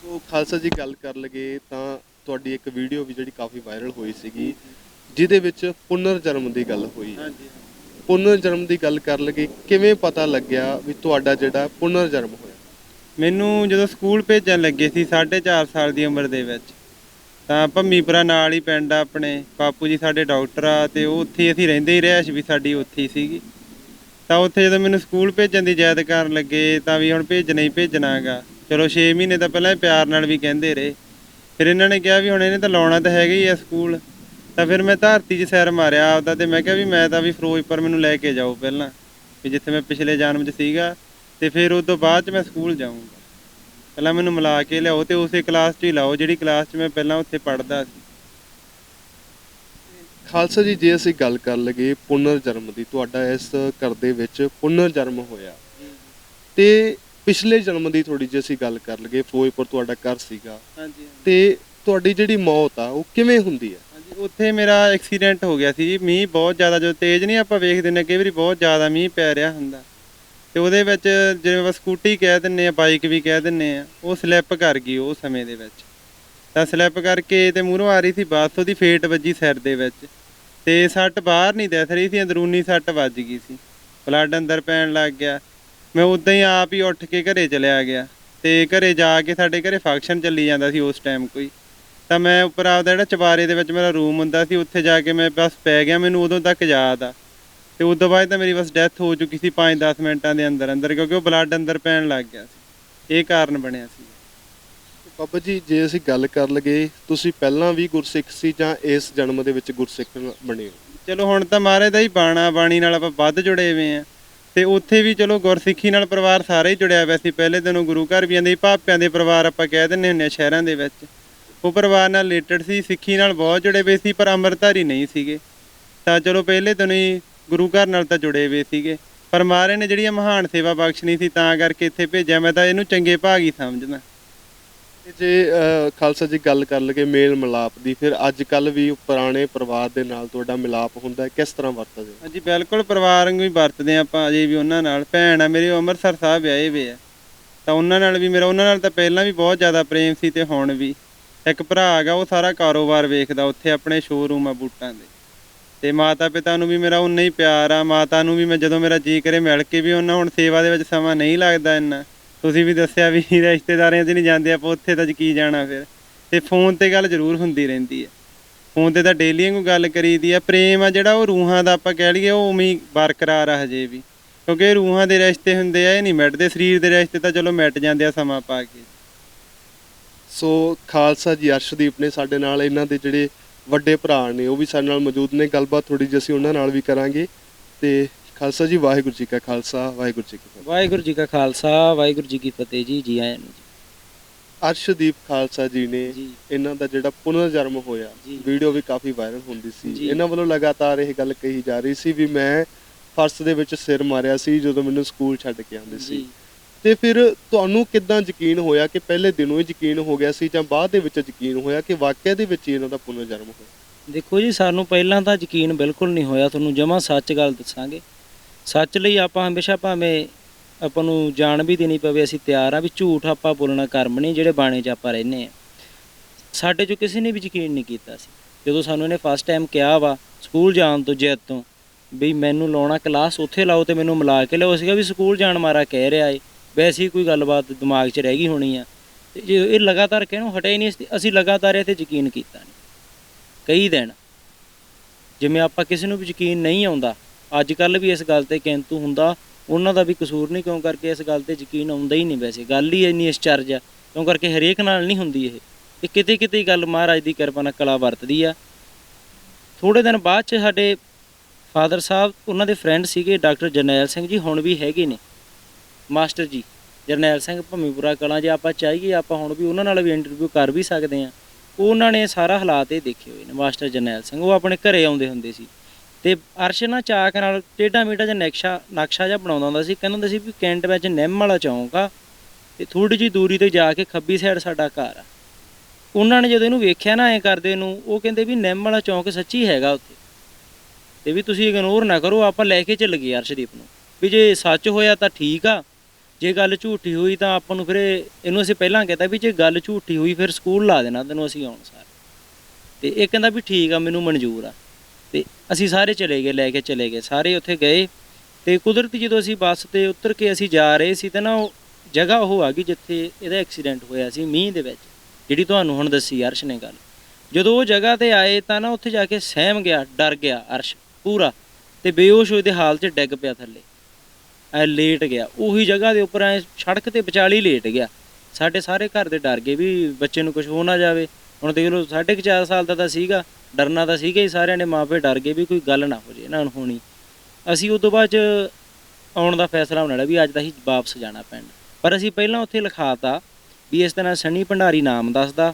ਸੋ ਖਾਲਸਾ ਜੀ ਗੱਲ ਕਰ ਲਗੇ ਤਾਂ ਤੁਹਾਡੀ ਇੱਕ ਵੀਡੀਓ ਵੀ ਜਿਹੜੀ ਕਾਫੀ ਵਾਇਰਲ ਹੋਈ ਸੀਗੀ ਜਿਹਦੇ ਵਿੱਚ ਪੁਨਰ ਜਨਮ ਦੀ ਗੱਲ ਹੋਈ। ਹਾਂਜੀ। ਪੁਨਰ ਜਨਮ ਦੀ ਗੱਲ ਕਰ ਲਗੇ ਕਿਵੇਂ ਪਤਾ ਲੱਗਿਆ ਵੀ ਤੁਹਾਡਾ ਜਿਹੜਾ ਪੁਨਰ ਜਨਮ ਹੋਇਆ? ਮੈਨੂੰ ਜਦੋਂ ਸਕੂਲ ਭੇਜਣ ਲੱਗੇ ਸੀ 4.5 ਸਾਲ ਦੀ ਉਮਰ ਦੇ ਵਿੱਚ, ਤਾਂ ਭੰਮੀਪੁਰਾ ਨਾਲ ਹੀ ਪਿੰਡ ਆ ਆਪਣੇ, ਬਾਪੂ ਜੀ ਸਾਡੇ ਡਾਕਟਰ ਆ ਤੇ ਉਹ ਉੱਥੇ ਅਸੀਂ ਰਹਿੰਦੇ ਹੀ ਰਹਿਸ਼ ਵੀ ਸਾਡੀ ਉੱਥੇ ਹੀ ਸੀਗੀ। ਤਾਂ ਉੱਥੇ ਜਦੋਂ ਮੈਨੂੰ ਸਕੂਲ ਭੇਜਣ ਦੀ ਯਾਦ ਕਰਨ ਲੱਗੇ, ਤਾਂ ਵੀ ਹੁਣ ਭੇਜਣਾ ਹੀ ਭੇਜਣਾਗਾ ਚਲੋ 6 ਮਹੀਨੇ ਤਾਂ ਪਹਿਲਾਂ ਪਿਆਰ ਨਾਲ ਵੀ ਕਹਿੰਦੇ ਰਹੇ। ਫਿਰ ਇਹਨਾਂ ਨੇ ਕਿਹਾ ਵੀ ਹੁਣ ਇਹਨੇ ਤਾਂ ਲਾਉਣਾ ਤਾਂ ਹੈਗਾ ਹੀ ਆ ਸਕੂਲ। ਤਾਂ ਫਿਰ ਮੈਂ ਧਰਤੀ 'ਚ ਸੈਰ ਮਾਰਿਆ ਆਪਦਾ ਤੇ ਮੈਂ ਕਿਹਾ ਵੀ ਮੈਂ ਤਾਂ ਵੀ ਫਿਰੋਜ਼ਪੁਰ ਮੈਨੂੰ ਲੈ ਕੇ ਜਾਓ ਪਹਿਲਾਂ ਵੀ ਜਿੱਥੇ ਮੈਂ ਪਿਛਲੇ ਜਨਮ 'ਚ ਸੀਗਾ ਤੇ ਫਿਰ ਉਸ ਤੋਂ ਬਾਅਦ 'ਚ ਮੈਂ ਸਕੂਲ ਜਾਊਂਗਾ। ਪਹਿਲਾਂ ਮੈਨੂੰ ਮਿਲਾ ਕੇ ਲਿਆਓ ਤੇ ਉਸੇ ਕਲਾਸ 'ਚ ਹੀ ਲਾਓ ਜਿਹੜੀ ਕਲਾਸ 'ਚ ਮੈਂ ਪਹਿਲਾਂ ਉੱਥੇ ਪੜ੍ਹਦਾ ਸੀ। ਖਾਲਸਾ ਜੀ ਜੇ ਅਸੀਂ ਗੱਲ ਕਰ ਲਗੇ ਪੁਨਰ ਜਨਮ ਦੀ ਤੁਹਾਡਾ ਇਸ ਘਰ ਦੇ ਵਿੱਚ ਪੁਨਰ ਜਨਮ ਹੋਇਆ। ਤੇ ਪਿਛਲੇ ਜਨਮ ਦੀ ਥੋੜੀ ਜਿਹੀ ਅਸੀਂ ਗੱਲ ਕਰ ਲਗੇ ਫਿਰੋਜ਼ਪੁਰ ਤੁਹਾਡਾ ਘਰ ਸੀਗਾ। ਹਾਂਜੀ ਤੇ ਤੁਹਾਡੀ ਜਿਹੜੀ ਮੌਤ ਆ ਉਹ ਕਿਵੇਂ ਹੁੰਦੀ ਹੈ ਉੱਥੇ ਮੇਰਾ ਐਕਸੀਡੈਂਟ ਹੋ ਗਿਆ ਸੀ ਜੀ। ਮੀਂਹ ਬਹੁਤ ਜ਼ਿਆਦਾ, ਜਦੋਂ ਤੇਜ਼ ਨਹੀਂ ਆਪਾਂ ਵੇਖਦੇ ਨੇ, ਕਈ ਵਾਰੀ ਬਹੁਤ ਜ਼ਿਆਦਾ ਮੀਂਹ ਪੈ ਰਿਹਾ ਹੁੰਦਾ। ਤੇ ਉਹਦੇ ਵਿੱਚ ਜਿਵੇਂ ਆਪਾਂ ਸਕੂਟੀ ਕਹਿ ਦਿੰਨੇ ਆ ਬਾਈਕ ਵੀ ਕਹਿ ਦਿੰਨੇ ਆ ਉਹ ਸਲਿੱਪ ਕਰ ਗਈ ਉਹ ਸਮੇਂ ਦੇ ਵਿੱਚ। ਤਾਂ ਸਲਿੱਪ ਕਰਕੇ ਤੇ ਮੂਹਰੋਂ ਆ ਰਹੀ ਸੀ ਬੱਸ, ਉਹਦੀ ਫੇਟ ਵੱਜੀ ਸਿਰ ਦੇ ਵਿੱਚ। ਤੇ ਸੱਟ ਬਾਹਰ ਨਹੀਂ ਦਿਖ ਰਹੀ ਸੀ, ਅੰਦਰੂਨੀ ਸੱਟ ਵੱਜ ਗਈ ਸੀ। ਬਲੱਡ ਅੰਦਰ ਪੈਣ ਲੱਗ ਗਿਆ। ਮੈਂ ਉਦਾਂ ਹੀ ਆਪ ਹੀ ਉੱਠ ਕੇ ਘਰੇ ਚਲਿਆ ਗਿਆ। ਤੇ ਘਰੇ ਜਾ ਕੇ ਸਾਡੇ ਘਰੇ ਫੰਕਸ਼ਨ ਚੱਲੀ ਜਾਂਦਾ ਸੀ ਉਸ ਟਾਈਮ ਕੋਈ। ਤਾਂ ਮੈਂ ਉੱਪਰ ਆਪਦਾ ਜਿਹੜਾ ਚਵਾਰੇ ਦੇ ਵਿੱਚ ਮੇਰਾ ਰੂਮ ਹੁੰਦਾ ਸੀ ਉੱਥੇ ਜਾ ਕੇ ਮੈਂ ਬਸ ਪੈ ਗਿਆ ਮੈਨੂੰ ਉਦੋਂ ਤੱਕ ਯਾਦ ਆ। ਤੇ ਉਦੋਂ ਬਾਅਦ ਤਾਂ ਮੇਰੀ ਬਸ ਡੈਥ ਹੋ ਚੁੱਕੀ ਸੀ 5-10 ਮਿੰਟਾਂ ਦੇ ਅੰਦਰ ਅੰਦਰ ਕਿਉਂਕਿ ਉਹ ਬਲੱਡ ਅੰਦਰ ਪੈਣ ਲੱਗ ਗਿਆ ਸੀ। ਇਹ ਕਾਰਨ ਬਣਿਆ ਸੀ। ਬਾਬਾ ਜੀ ਜੇ ਅਸੀਂ ਗੱਲ ਕਰ ਲਗੇ ਤੁਸੀਂ ਪਹਿਲਾਂ ਵੀ ਗੁਰਸਿੱਖ ਸੀ ਜਾਂ ਇਸ ਜਨਮ ਦੇ ਵਿੱਚ ਗੁਰਸਿੱਖ ਬਣੇ ਹੋ? ਚਲੋ ਹੁਣ ਤਾਂ ਮਹਾਰਾਜ ਦਾ ਹੀ ਬਾਣਾ ਬਾਣੀ ਨਾਲ ਆਪਾਂ ਵੱਧ ਜੁੜੇ ਹੋਏ ਆ ਤੇ ਉੱਥੇ ਵੀ ਚਲੋ ਗੁਰਸਿੱਖੀ ਨਾਲ ਪਰਿਵਾਰ ਸਾਰੇ ਹੀ ਜੁੜਿਆ ਹੋਇਆ ਸੀ। ਪਹਿਲੇ ਦਿਨੋਂ ਗੁਰੂ ਘਰ ਵੀ ਆਂਦੇ ਸੀ ਭਾਪਿਆਂ ਦੇ ਪਰਿਵਾਰ ਆਪਾਂ ਕਹਿ ਹੁੰਦੇ ਆ ਸ਼ਹਿਰਾਂ ਦੇ ਵਿੱਚ। ਉਹ ਪਰਿਵਾਰ ਨਾਲ ਰਿਲੇਟਡ ਸੀ ਸਿੱਖੀ ਨਾਲ ਬਹੁਤ ਜੁੜੇ ਹੋਏ ਸੀ ਪਰ ਅੰਮ੍ਰਿਤਧਾਰੀ ਨਹੀਂ ਸੀਗੇ। ਤਾਂ ਚਲੋ ਪਹਿਲੇ ਦਿਨੋਂ ਹੀ ਗੁਰੂ ਘਰ ਨਾਲ ਤਾਂ ਜੁੜੇ ਹੋਏ ਸੀਗੇ। ਪਰ ਮਹਾਰਾਜ ਨੇ ਜਿਹੜੀ ਇਹ ਮਹਾਨ ਸੇਵਾ ਬਖਸ਼ਣੀ ਸੀ ਤਾਂ ਕਰਕੇ ਇੱਥੇ ਭੇਜਿਆ। ਮੈਂ ਤਾਂ ਇਹਨੂੰ ਚੰਗੇ ਭਾਗ ਹੀ ਸਮਝਦਾ। ਤੇ ਜੇ ਖਾਲਸਾ ਜੀ ਗੱਲ ਕਰ ਲਗੇ ਮੇਲ ਮਿਲਾਪ ਦੀ ਫਿਰ ਅੱਜ ਕੱਲ ਵੀ ਪੁਰਾਣੇ ਪਰਿਵਾਰ ਦੇ ਨਾਲ ਤੁਹਾਡਾ ਮਿਲਾਪ ਹੁੰਦਾ ਕਿਸ ਤਰ੍ਹਾਂ ਵਰਤਦੇ ਹੋ? ਹਾਂਜੀ ਬਿਲਕੁਲ ਪਰਿਵਾਰ ਵਾਂਗੂ ਹੀ ਵਰਤਦੇ ਆਪਾਂ ਅਜੇ ਵੀ ਉਹਨਾਂ ਨਾਲ। ਭੈਣ ਆ ਮੇਰੀ ਅੰਮ੍ਰਿਤਸਰ ਸਾਹਿਬ ਵਿਆਹੇ ਵੇ ਆ। ਤਾਂ ਉਹਨਾਂ ਨਾਲ ਵੀ ਮੇਰਾ ਉਹਨਾਂ ਨਾਲ ਤਾਂ ਪਹਿਲਾਂ ਵੀ ਬਹੁਤ ਜ਼ਿਆਦਾ ਪ੍ਰੇਮ ਸੀ ਤੇ ਹੁਣ ਵੀ। ਇੱਕ ਭਰਾ ਹੈਗਾ, ਉਹ ਸਾਰਾ ਕਾਰੋਬਾਰ ਵੇਖਦਾ, ਉੱਥੇ ਆਪਣੇ ਸ਼ੋਰੂਮ ਆ ਬੂਟਾਂ ਦੇ। ਤੇ ਮਾਤਾ ਪਿਤਾ ਨੂੰ ਵੀ ਮੇਰਾ ਉਨਾ ਹੀ ਪਿਆਰ ਆ, ਮਾਤਾ ਨੂੰ ਵੀ ਮੈਂ ਜਦੋਂ ਮੇਰਾ ਜੀ ਕਰੇ ਮਿਲ ਕੇ ਵੀ ਉਹਨਾਂ ਹੁਣ ਸੇਵਾ ਦੇ ਵਿੱਚ ਸਮਾਂ ਨਹੀਂ ਲੱਗਦਾ ਇੰਨਾ। ਤੁਸੀਂ ਵੀ ਦੱਸਿਆ ਵੀ ਰਿਸ਼ਤੇਦਾਰਾਂ 'ਚ ਨਹੀਂ ਜਾਂਦੇ, ਆਪਾਂ ਉੱਥੇ ਤਾਂ ਕੀ ਜਾਣਾ ਫਿਰ? ਤੇ ਫੋਨ ਤੇ ਗੱਲ ਜ਼ਰੂਰ ਹੁੰਦੀ ਰਹਿੰਦੀ ਹੈ ਫੋਨ ਤੇ ਤਾਂ ਡੇਲੀ ਵਾਂਗੂ ਗੱਲ ਕਰੀਦੀ ਆ। ਪ੍ਰੇਮ ਆ ਜਿਹੜਾ ਉਹ ਰੂਹਾਂ ਦਾ ਆਪਾਂ ਕਹਿ ਲਈਏ, ਉਹ ਉਵੇਂ ਬਰਕਰਾਰ ਆ ਹਜੇ ਵੀ। ਕਿਉਂਕਿ ਰੂਹਾਂ ਦੇ ਰਿਸ਼ਤੇ ਹੁੰਦੇ ਆ, ਇਹ ਨਹੀਂ ਮਿਟਦੇ। ਸਰੀਰ ਦੇ ਰਿਸ਼ਤੇ ਤਾਂ ਚਲੋ ਮਿਟ ਜਾਂਦੇ ਆ ਸਮਾਂ ਪਾ ਕੇ। ਸੋ ਖਾਲਸਾ ਜੀ ਅਰਸ਼ਦੀਪ ਨੇ ਸਾਡੇ ਨਾਲ ਇਹਨਾਂ ਦੇ ਜਿਹੜੇ ਵੱਡੇ ਭਰਾ ਨੇ ਉਹ ਵੀ ਸਾਡੇ ਨਾਲ ਮੌਜੂਦ ਨੇ। ਗੱਲਬਾਤ ਥੋੜੀ ਜਿਹੀ ਅਸੀਂ ਉਹਨਾਂ ਨਾਲ ਵੀ ਕਰਾਂਗੇ। ਤੇ ਖਾਲਸਾ ਜੀ ਵਾਹਿਗੁਰੂ ਜੀ ਕਾ ਖਾਲਸਾ ਵਾਹਿਗੁਰੂ ਜੀ ਕੀ ਫਤਿਹ। ਵਾਹਿਗੁਰੂ ਜੀ ਕਾ ਖਾਲਸਾ ਵਾਹਿਗੁਰੂ ਜੀ ਕੀ ਫਤਿਹ ਜੀ ਜੀ ਆਇਆਂ ਨੂੰ। ਅਰਸ਼ਦੀਪ ਖਾਲਸਾ ਜੀ ਨੇ ਇਹਨਾਂ ਦਾ ਜਿਹੜਾ ਪੁਨਰ ਜਨਮ ਹੋਇਆ। ਵੀਡੀਓ ਵੀ ਕਾਫੀ ਵਾਇਰਲ ਹੁੰਦੀ ਸੀ। ਇਹਨਾਂ ਵੱਲੋਂ ਲਗਾਤਾਰ ਇਹ ਗੱਲ ਕਹੀ ਜਾ ਰਹੀ ਸੀ ਵੀ ਮੈਂ ਫਰਸ਼ ਦੇ ਵਿੱਚ ਸਿਰ ਮਾਰਿਆ ਸੀ ਜਦੋਂ ਮੈਨੂੰ ਸਕੂਲ ਛੱਡ ਕੇ ਆਉਂਦੇ ਸੀ। ਤੇ ਫਿਰ ਤੁਹਾਨੂੰ ਕਿਦਾਂ ਯਕੀਨ ਹੋਇਆ ਕਿ ਪਹਿਲੇ ਦਿਨੋਂ ਹੀ ਯਕੀਨ ਹੋ ਗਿਆ ਸੀ ਜਾਂ ਬਾਅਦ ਦੇ ਵਿੱਚ ਯਕੀਨ ਹੋਇਆ ਕਿ ਵਾਕਿਆ ਦੇ ਵਿੱਚ ਇਹਨਾਂ ਦਾ ਪੁਨਰ ਜਨਮ ਹੋਇਆ? ਦੇਖੋ ਜੀ, ਸਾਨੂੰ ਪਹਿਲਾਂ ਤਾਂ ਯਕੀਨ ਬਿਲਕੁਲ ਨਹੀਂ ਹੋਇਆ, ਤੁਹਾਨੂੰ ਜਮਾ ਸੱਚ ਗੱਲ ਦੱਸਾਂਗੇ। ਸੱਚ ਲਈ ਆਪਾਂ ਹਮੇਸ਼ਾ ਭਾਵੇਂ ਆਪਾਂ ਨੂੰ ਜਾਣ ਵੀ ਦੇਣੀ ਪਵੇ, ਅਸੀਂ ਤਿਆਰ ਆ ਵੀ ਝੂਠ ਆਪਾਂ ਬੋਲਣਾ ਕਰਮ ਨਹੀਂ, ਜਿਹੜੇ ਬਾਣੇ 'ਚ ਆਪਾਂ ਰਹਿੰਦੇ ਆ। ਸਾਡੇ 'ਚੋਂ ਕਿਸੇ ਨੇ ਵੀ ਯਕੀਨ ਨਹੀਂ ਕੀਤਾ ਸੀ। ਜਦੋਂ ਸਾਨੂੰ ਇਹਨੇ ਫਸਟ ਟਾਈਮ ਕਿਹਾ ਵਾ, ਸਕੂਲ ਜਾਣ ਤੋਂ ਜਿੱਦ ਤੋਂ, ਵੀ ਮੈਨੂੰ ਲਾਉਣਾ ਕਲਾਸ ਉੱਥੇ ਲਾਓ ਤੇ ਮੈਨੂੰ ਮਿਲਾ ਕੇ ਲਿਆਓ ਸੀਗਾ ਵੀ ਸਕੂਲ ਜਾਣ ਮਾਰਾ ਕਹਿ ਰਿਹਾ ਏ। ਵੈਸੇ ਹੀ ਕੋਈ ਗੱਲਬਾਤ ਦਿਮਾਗ 'ਚ ਰਹਿ ਗਈ ਹੋਣੀ ਆ। ਤੇ ਜੇ ਇਹ ਲਗਾਤਾਰ ਕਹਿਣੋਂ ਹਟਿਆ ਹੀ ਨਹੀਂ, ਅਸੀਂ- ਅਸੀਂ ਲਗਾਤਾਰ ਇਹ ਤੇ ਯਕੀਨ ਕੀਤਾ ਨਹੀਂ। ਕਈ ਦਿਨ, ਜਿਵੇਂ ਆਪਾਂ ਕਿਸੇ ਨੂੰ ਵੀ ਯਕੀਨ ਨਹੀਂ ਆਉਂਦਾ ਅੱਜ ਕੱਲ ਵੀ ਇਸ ਗੱਲ ਤੇ ਕਿੰਤੂ ਹੁੰਦਾ, ਉਹਨਾਂ ਦਾ ਵੀ ਕਸੂਰ ਨਹੀਂ ਕਿਉਂ ਕਰਕੇ ਇਸ ਗੱਲ ਤੇ ਯਕੀਨ ਆਉਂਦਾ ਹੀ ਨਹੀਂ ਵੈਸੇ। ਗੱਲ ਹੀ ਇੰਨੀ ਅਸਚਰਜ ਆ, ਕਿਉਂ ਕਰਕੇ ਹਰੇਕ ਨਾਲ ਨਹੀਂ ਹੁੰਦੀ ਇਹ। ਇਹ ਕਿਤੇ ਕਿਤੇ ਗੱਲ ਮਹਾਰਾਜ ਦੀ ਕਿਰਪਾ ਨਾਲ ਕਲਾ ਵਰਤਦੀ ਆ। ਥੋੜੇ ਦਿਨ ਬਾਅਦ ਚ ਸਾਡੇ ਫਾਦਰ ਸਾਹਿਬ, ਉਹਨਾਂ ਦੇ ਫਰੈਂਡ ਸੀਗੇ ਡਾਕਟਰ ਜਰਨੈਲ ਸਿੰਘ ਜੀ, ਹੁਣ ਵੀ ਹੈਗੇ ਨੇ। ਮਾਸਟਰ ਜੀ, ਜਰਨੈਲ ਸਿੰਘ ਭੰਮੀਪੁਰਾ ਕਲਾਂ ਜੇ ਆਪਾਂ ਚਾਹੀਏ, ਆਪਾਂ ਹੁਣ ਵੀ ਉਹਨਾਂ ਨਾਲ ਵੀ ਇੰਟਰਵਿਊ ਕਰ ਵੀ ਸਕਦੇ ਆ ਉਹਨਾਂ ਨੇ ਸਾਰਾ ਹਾਲਾਤ ਇਹ ਦੇਖੇ ਹੋਏ ਨੇ, ਮਾਸਟਰ ਜਰਨੈਲ ਸਿੰਘ। ਉਹ ਆਪਣੇ ਘਰੇ ਆਉਂਦੇ ਹੁੰਦੇ ਸੀ। ਤੇ ਅਰਸ਼ ਨਾ ਚਾਕ ਨਾਲ ਟੇਢਾ ਮੇਢਾ ਜਿਹਾ ਨਕਸ਼ਾ ਨਕਸ਼ਾ ਜਿਹਾ ਬਣਾਉਂਦਾ ਹੁੰਦਾ ਸੀ। ਕਹਿੰਦਾ ਹੁੰਦਾ ਸੀ ਵੀ ਕੈਂਟ ਵਿੱਚ ਨਿੰਮ ਵਾਲਾ ਚੌਂਕ ਆ ਤੇ ਥੋੜੀ ਜਿਹੀ ਦੂਰੀ ਤੇ ਜਾ ਕੇ ਖੱਬੀ ਸਾਈਡ ਸਾਡਾ ਘਰ ਆ। ਉਹਨਾਂ ਨੇ ਜਦੋਂ ਇਹਨੂੰ ਵੇਖਿਆ ਨਾ ਐ ਕਰਦੇ ਨੂੰ, ਉਹ ਕਹਿੰਦੇ ਵੀ ਨਿੰਮ ਵਾਲਾ ਚੌਂਕ ਸੱਚੀ ਹੈਗਾ ਉੱਥੇ। ਤੇ ਵੀ ਤੁਸੀਂ ਇਗਨੋਰ ਨਾ ਕਰੋ, ਆਪਾਂ ਲੈ ਕੇ ਚੱਲ ਗਏ ਅਰਸ਼ਦੀਪ ਨੂੰ। ਵੀ ਜੇ ਸੱਚ ਹੋਇਆ ਤਾਂ ਠੀਕ ਆ। ਜੇ ਗੱਲ ਝੂਠੀ ਹੋਈ ਤਾਂ ਆਪਾਂ ਨੂੰ ਫਿਰ ਇਹ- ਇਹਨੂੰ ਅਸੀਂ ਪਹਿਲਾਂ ਕਹਤਾ ਵੀ ਜੇ ਗੱਲ ਝੂਠੀ ਹੋਈ ਫਿਰ ਸਕੂਲ ਲਾ ਦੇਣਾ ਤੈਨੂੰ ਅਸੀਂ ਆਉਣ ਸਾਰ। ਤੇ ਇਹ ਕਹਿੰਦਾ ਵੀ ਠੀਕ ਆ, ਮੈਨੂੰ ਮਨਜ਼ੂਰ ਆ। ਤੇ ਅਸੀਂ ਸਾਰੇ ਚਲੇ ਗਏ, ਲੈ ਕੇ ਚਲੇ ਗਏ। ਸਾਰੇ ਉੱਥੇ ਗਏ ਤੇ ਕੁਦਰਤੀ ਜਦੋਂ ਅਸੀਂ ਬੱਸ ਤੇ ਉਤਰ ਕੇ ਅਸੀਂ ਜਾ ਰਹੇ ਸੀ ਤਾਂ ਨਾ ਉਹ ਜਗ੍ਹਾ ਉਹ ਆ ਗਈ ਜਿੱਥੇ ਇਹਦਾ ਐਕਸੀਡੈਂਟ ਹੋਇਆ ਸੀ ਮੀਂਹ ਦੇ ਵਿੱਚ, ਜਿਹੜੀ ਤੁਹਾਨੂੰ ਹੁਣ ਦੱਸੀ ਅਰਸ਼ ਨੇ ਗੱਲ। ਜਦੋਂ ਉਹ ਜਗ੍ਹਾ ਤੇ ਆਏ ਤਾਂ ਨਾ ਉੱਥੇ ਜਾ ਕੇ ਸਹਿਮ ਗਿਆ, ਡਰ ਗਿਆ ਅਰਸ਼ ਪੂਰਾ ਤੇ ਬੇਹੋਸ਼ ਹੋਏ ਦੇ ਹਾਲ 'ਚ ਡਿੱਗ ਪਿਆ ਥੱਲੇ। ਲੇਟ ਗਿਆ। ਉਹੀ ਜਗ੍ਹਾ ਦੇ ਉੱਪਰ ਐ ਸੜਕ ਤੇ ਵਿਚਾਲੀ ਲੇਟ ਗਿਆ। ਸਾਡੇ ਸਾਰੇ ਘਰ ਦੇ ਡਰ ਗਏ ਵੀ ਬੱਚੇ ਨੂੰ ਕੁਝ ਹੋ ਨਾ ਜਾਵੇ। ਹੁਣ ਦੇਖ ਲਓ, ਸਾਢੇ ਕੁ ਚਾਰ ਸਾਲ ਦਾ ਤਾਂ ਸੀਗਾ। ਡਰਨਾ ਤਾਂ ਸੀਗਾ ਹੀ, ਸਾਰਿਆਂ ਨੇ ਮਾਪੇ ਡਰ ਗਏ ਵੀ ਕੋਈ ਗੱਲ ਨਾ ਹੋ ਜੇ ਇਹਨਾਂ ਨੂੰ ਹੋਣੀ ਅਸੀਂ ਉਸ ਤੋਂ ਬਾਅਦ ਚ ਆਉਣ ਦਾ ਫੈਸਲਾ ਬਣਾ ਲਿਆ ਵੀ ਅੱਜ ਤਾਂ ਹੀ ਵਾਪਸ ਜਾਣਾ ਪਿੰਡ। ਪਰ ਅਸੀਂ ਪਹਿਲਾਂ ਉੱਥੇ ਲਿਖਾਤਾ ਵੀ ਇਸ ਤਰ੍ਹਾਂ ਸਣੀ ਭੰਡਾਰੀ ਨਾਮ ਦੱਸਦਾ।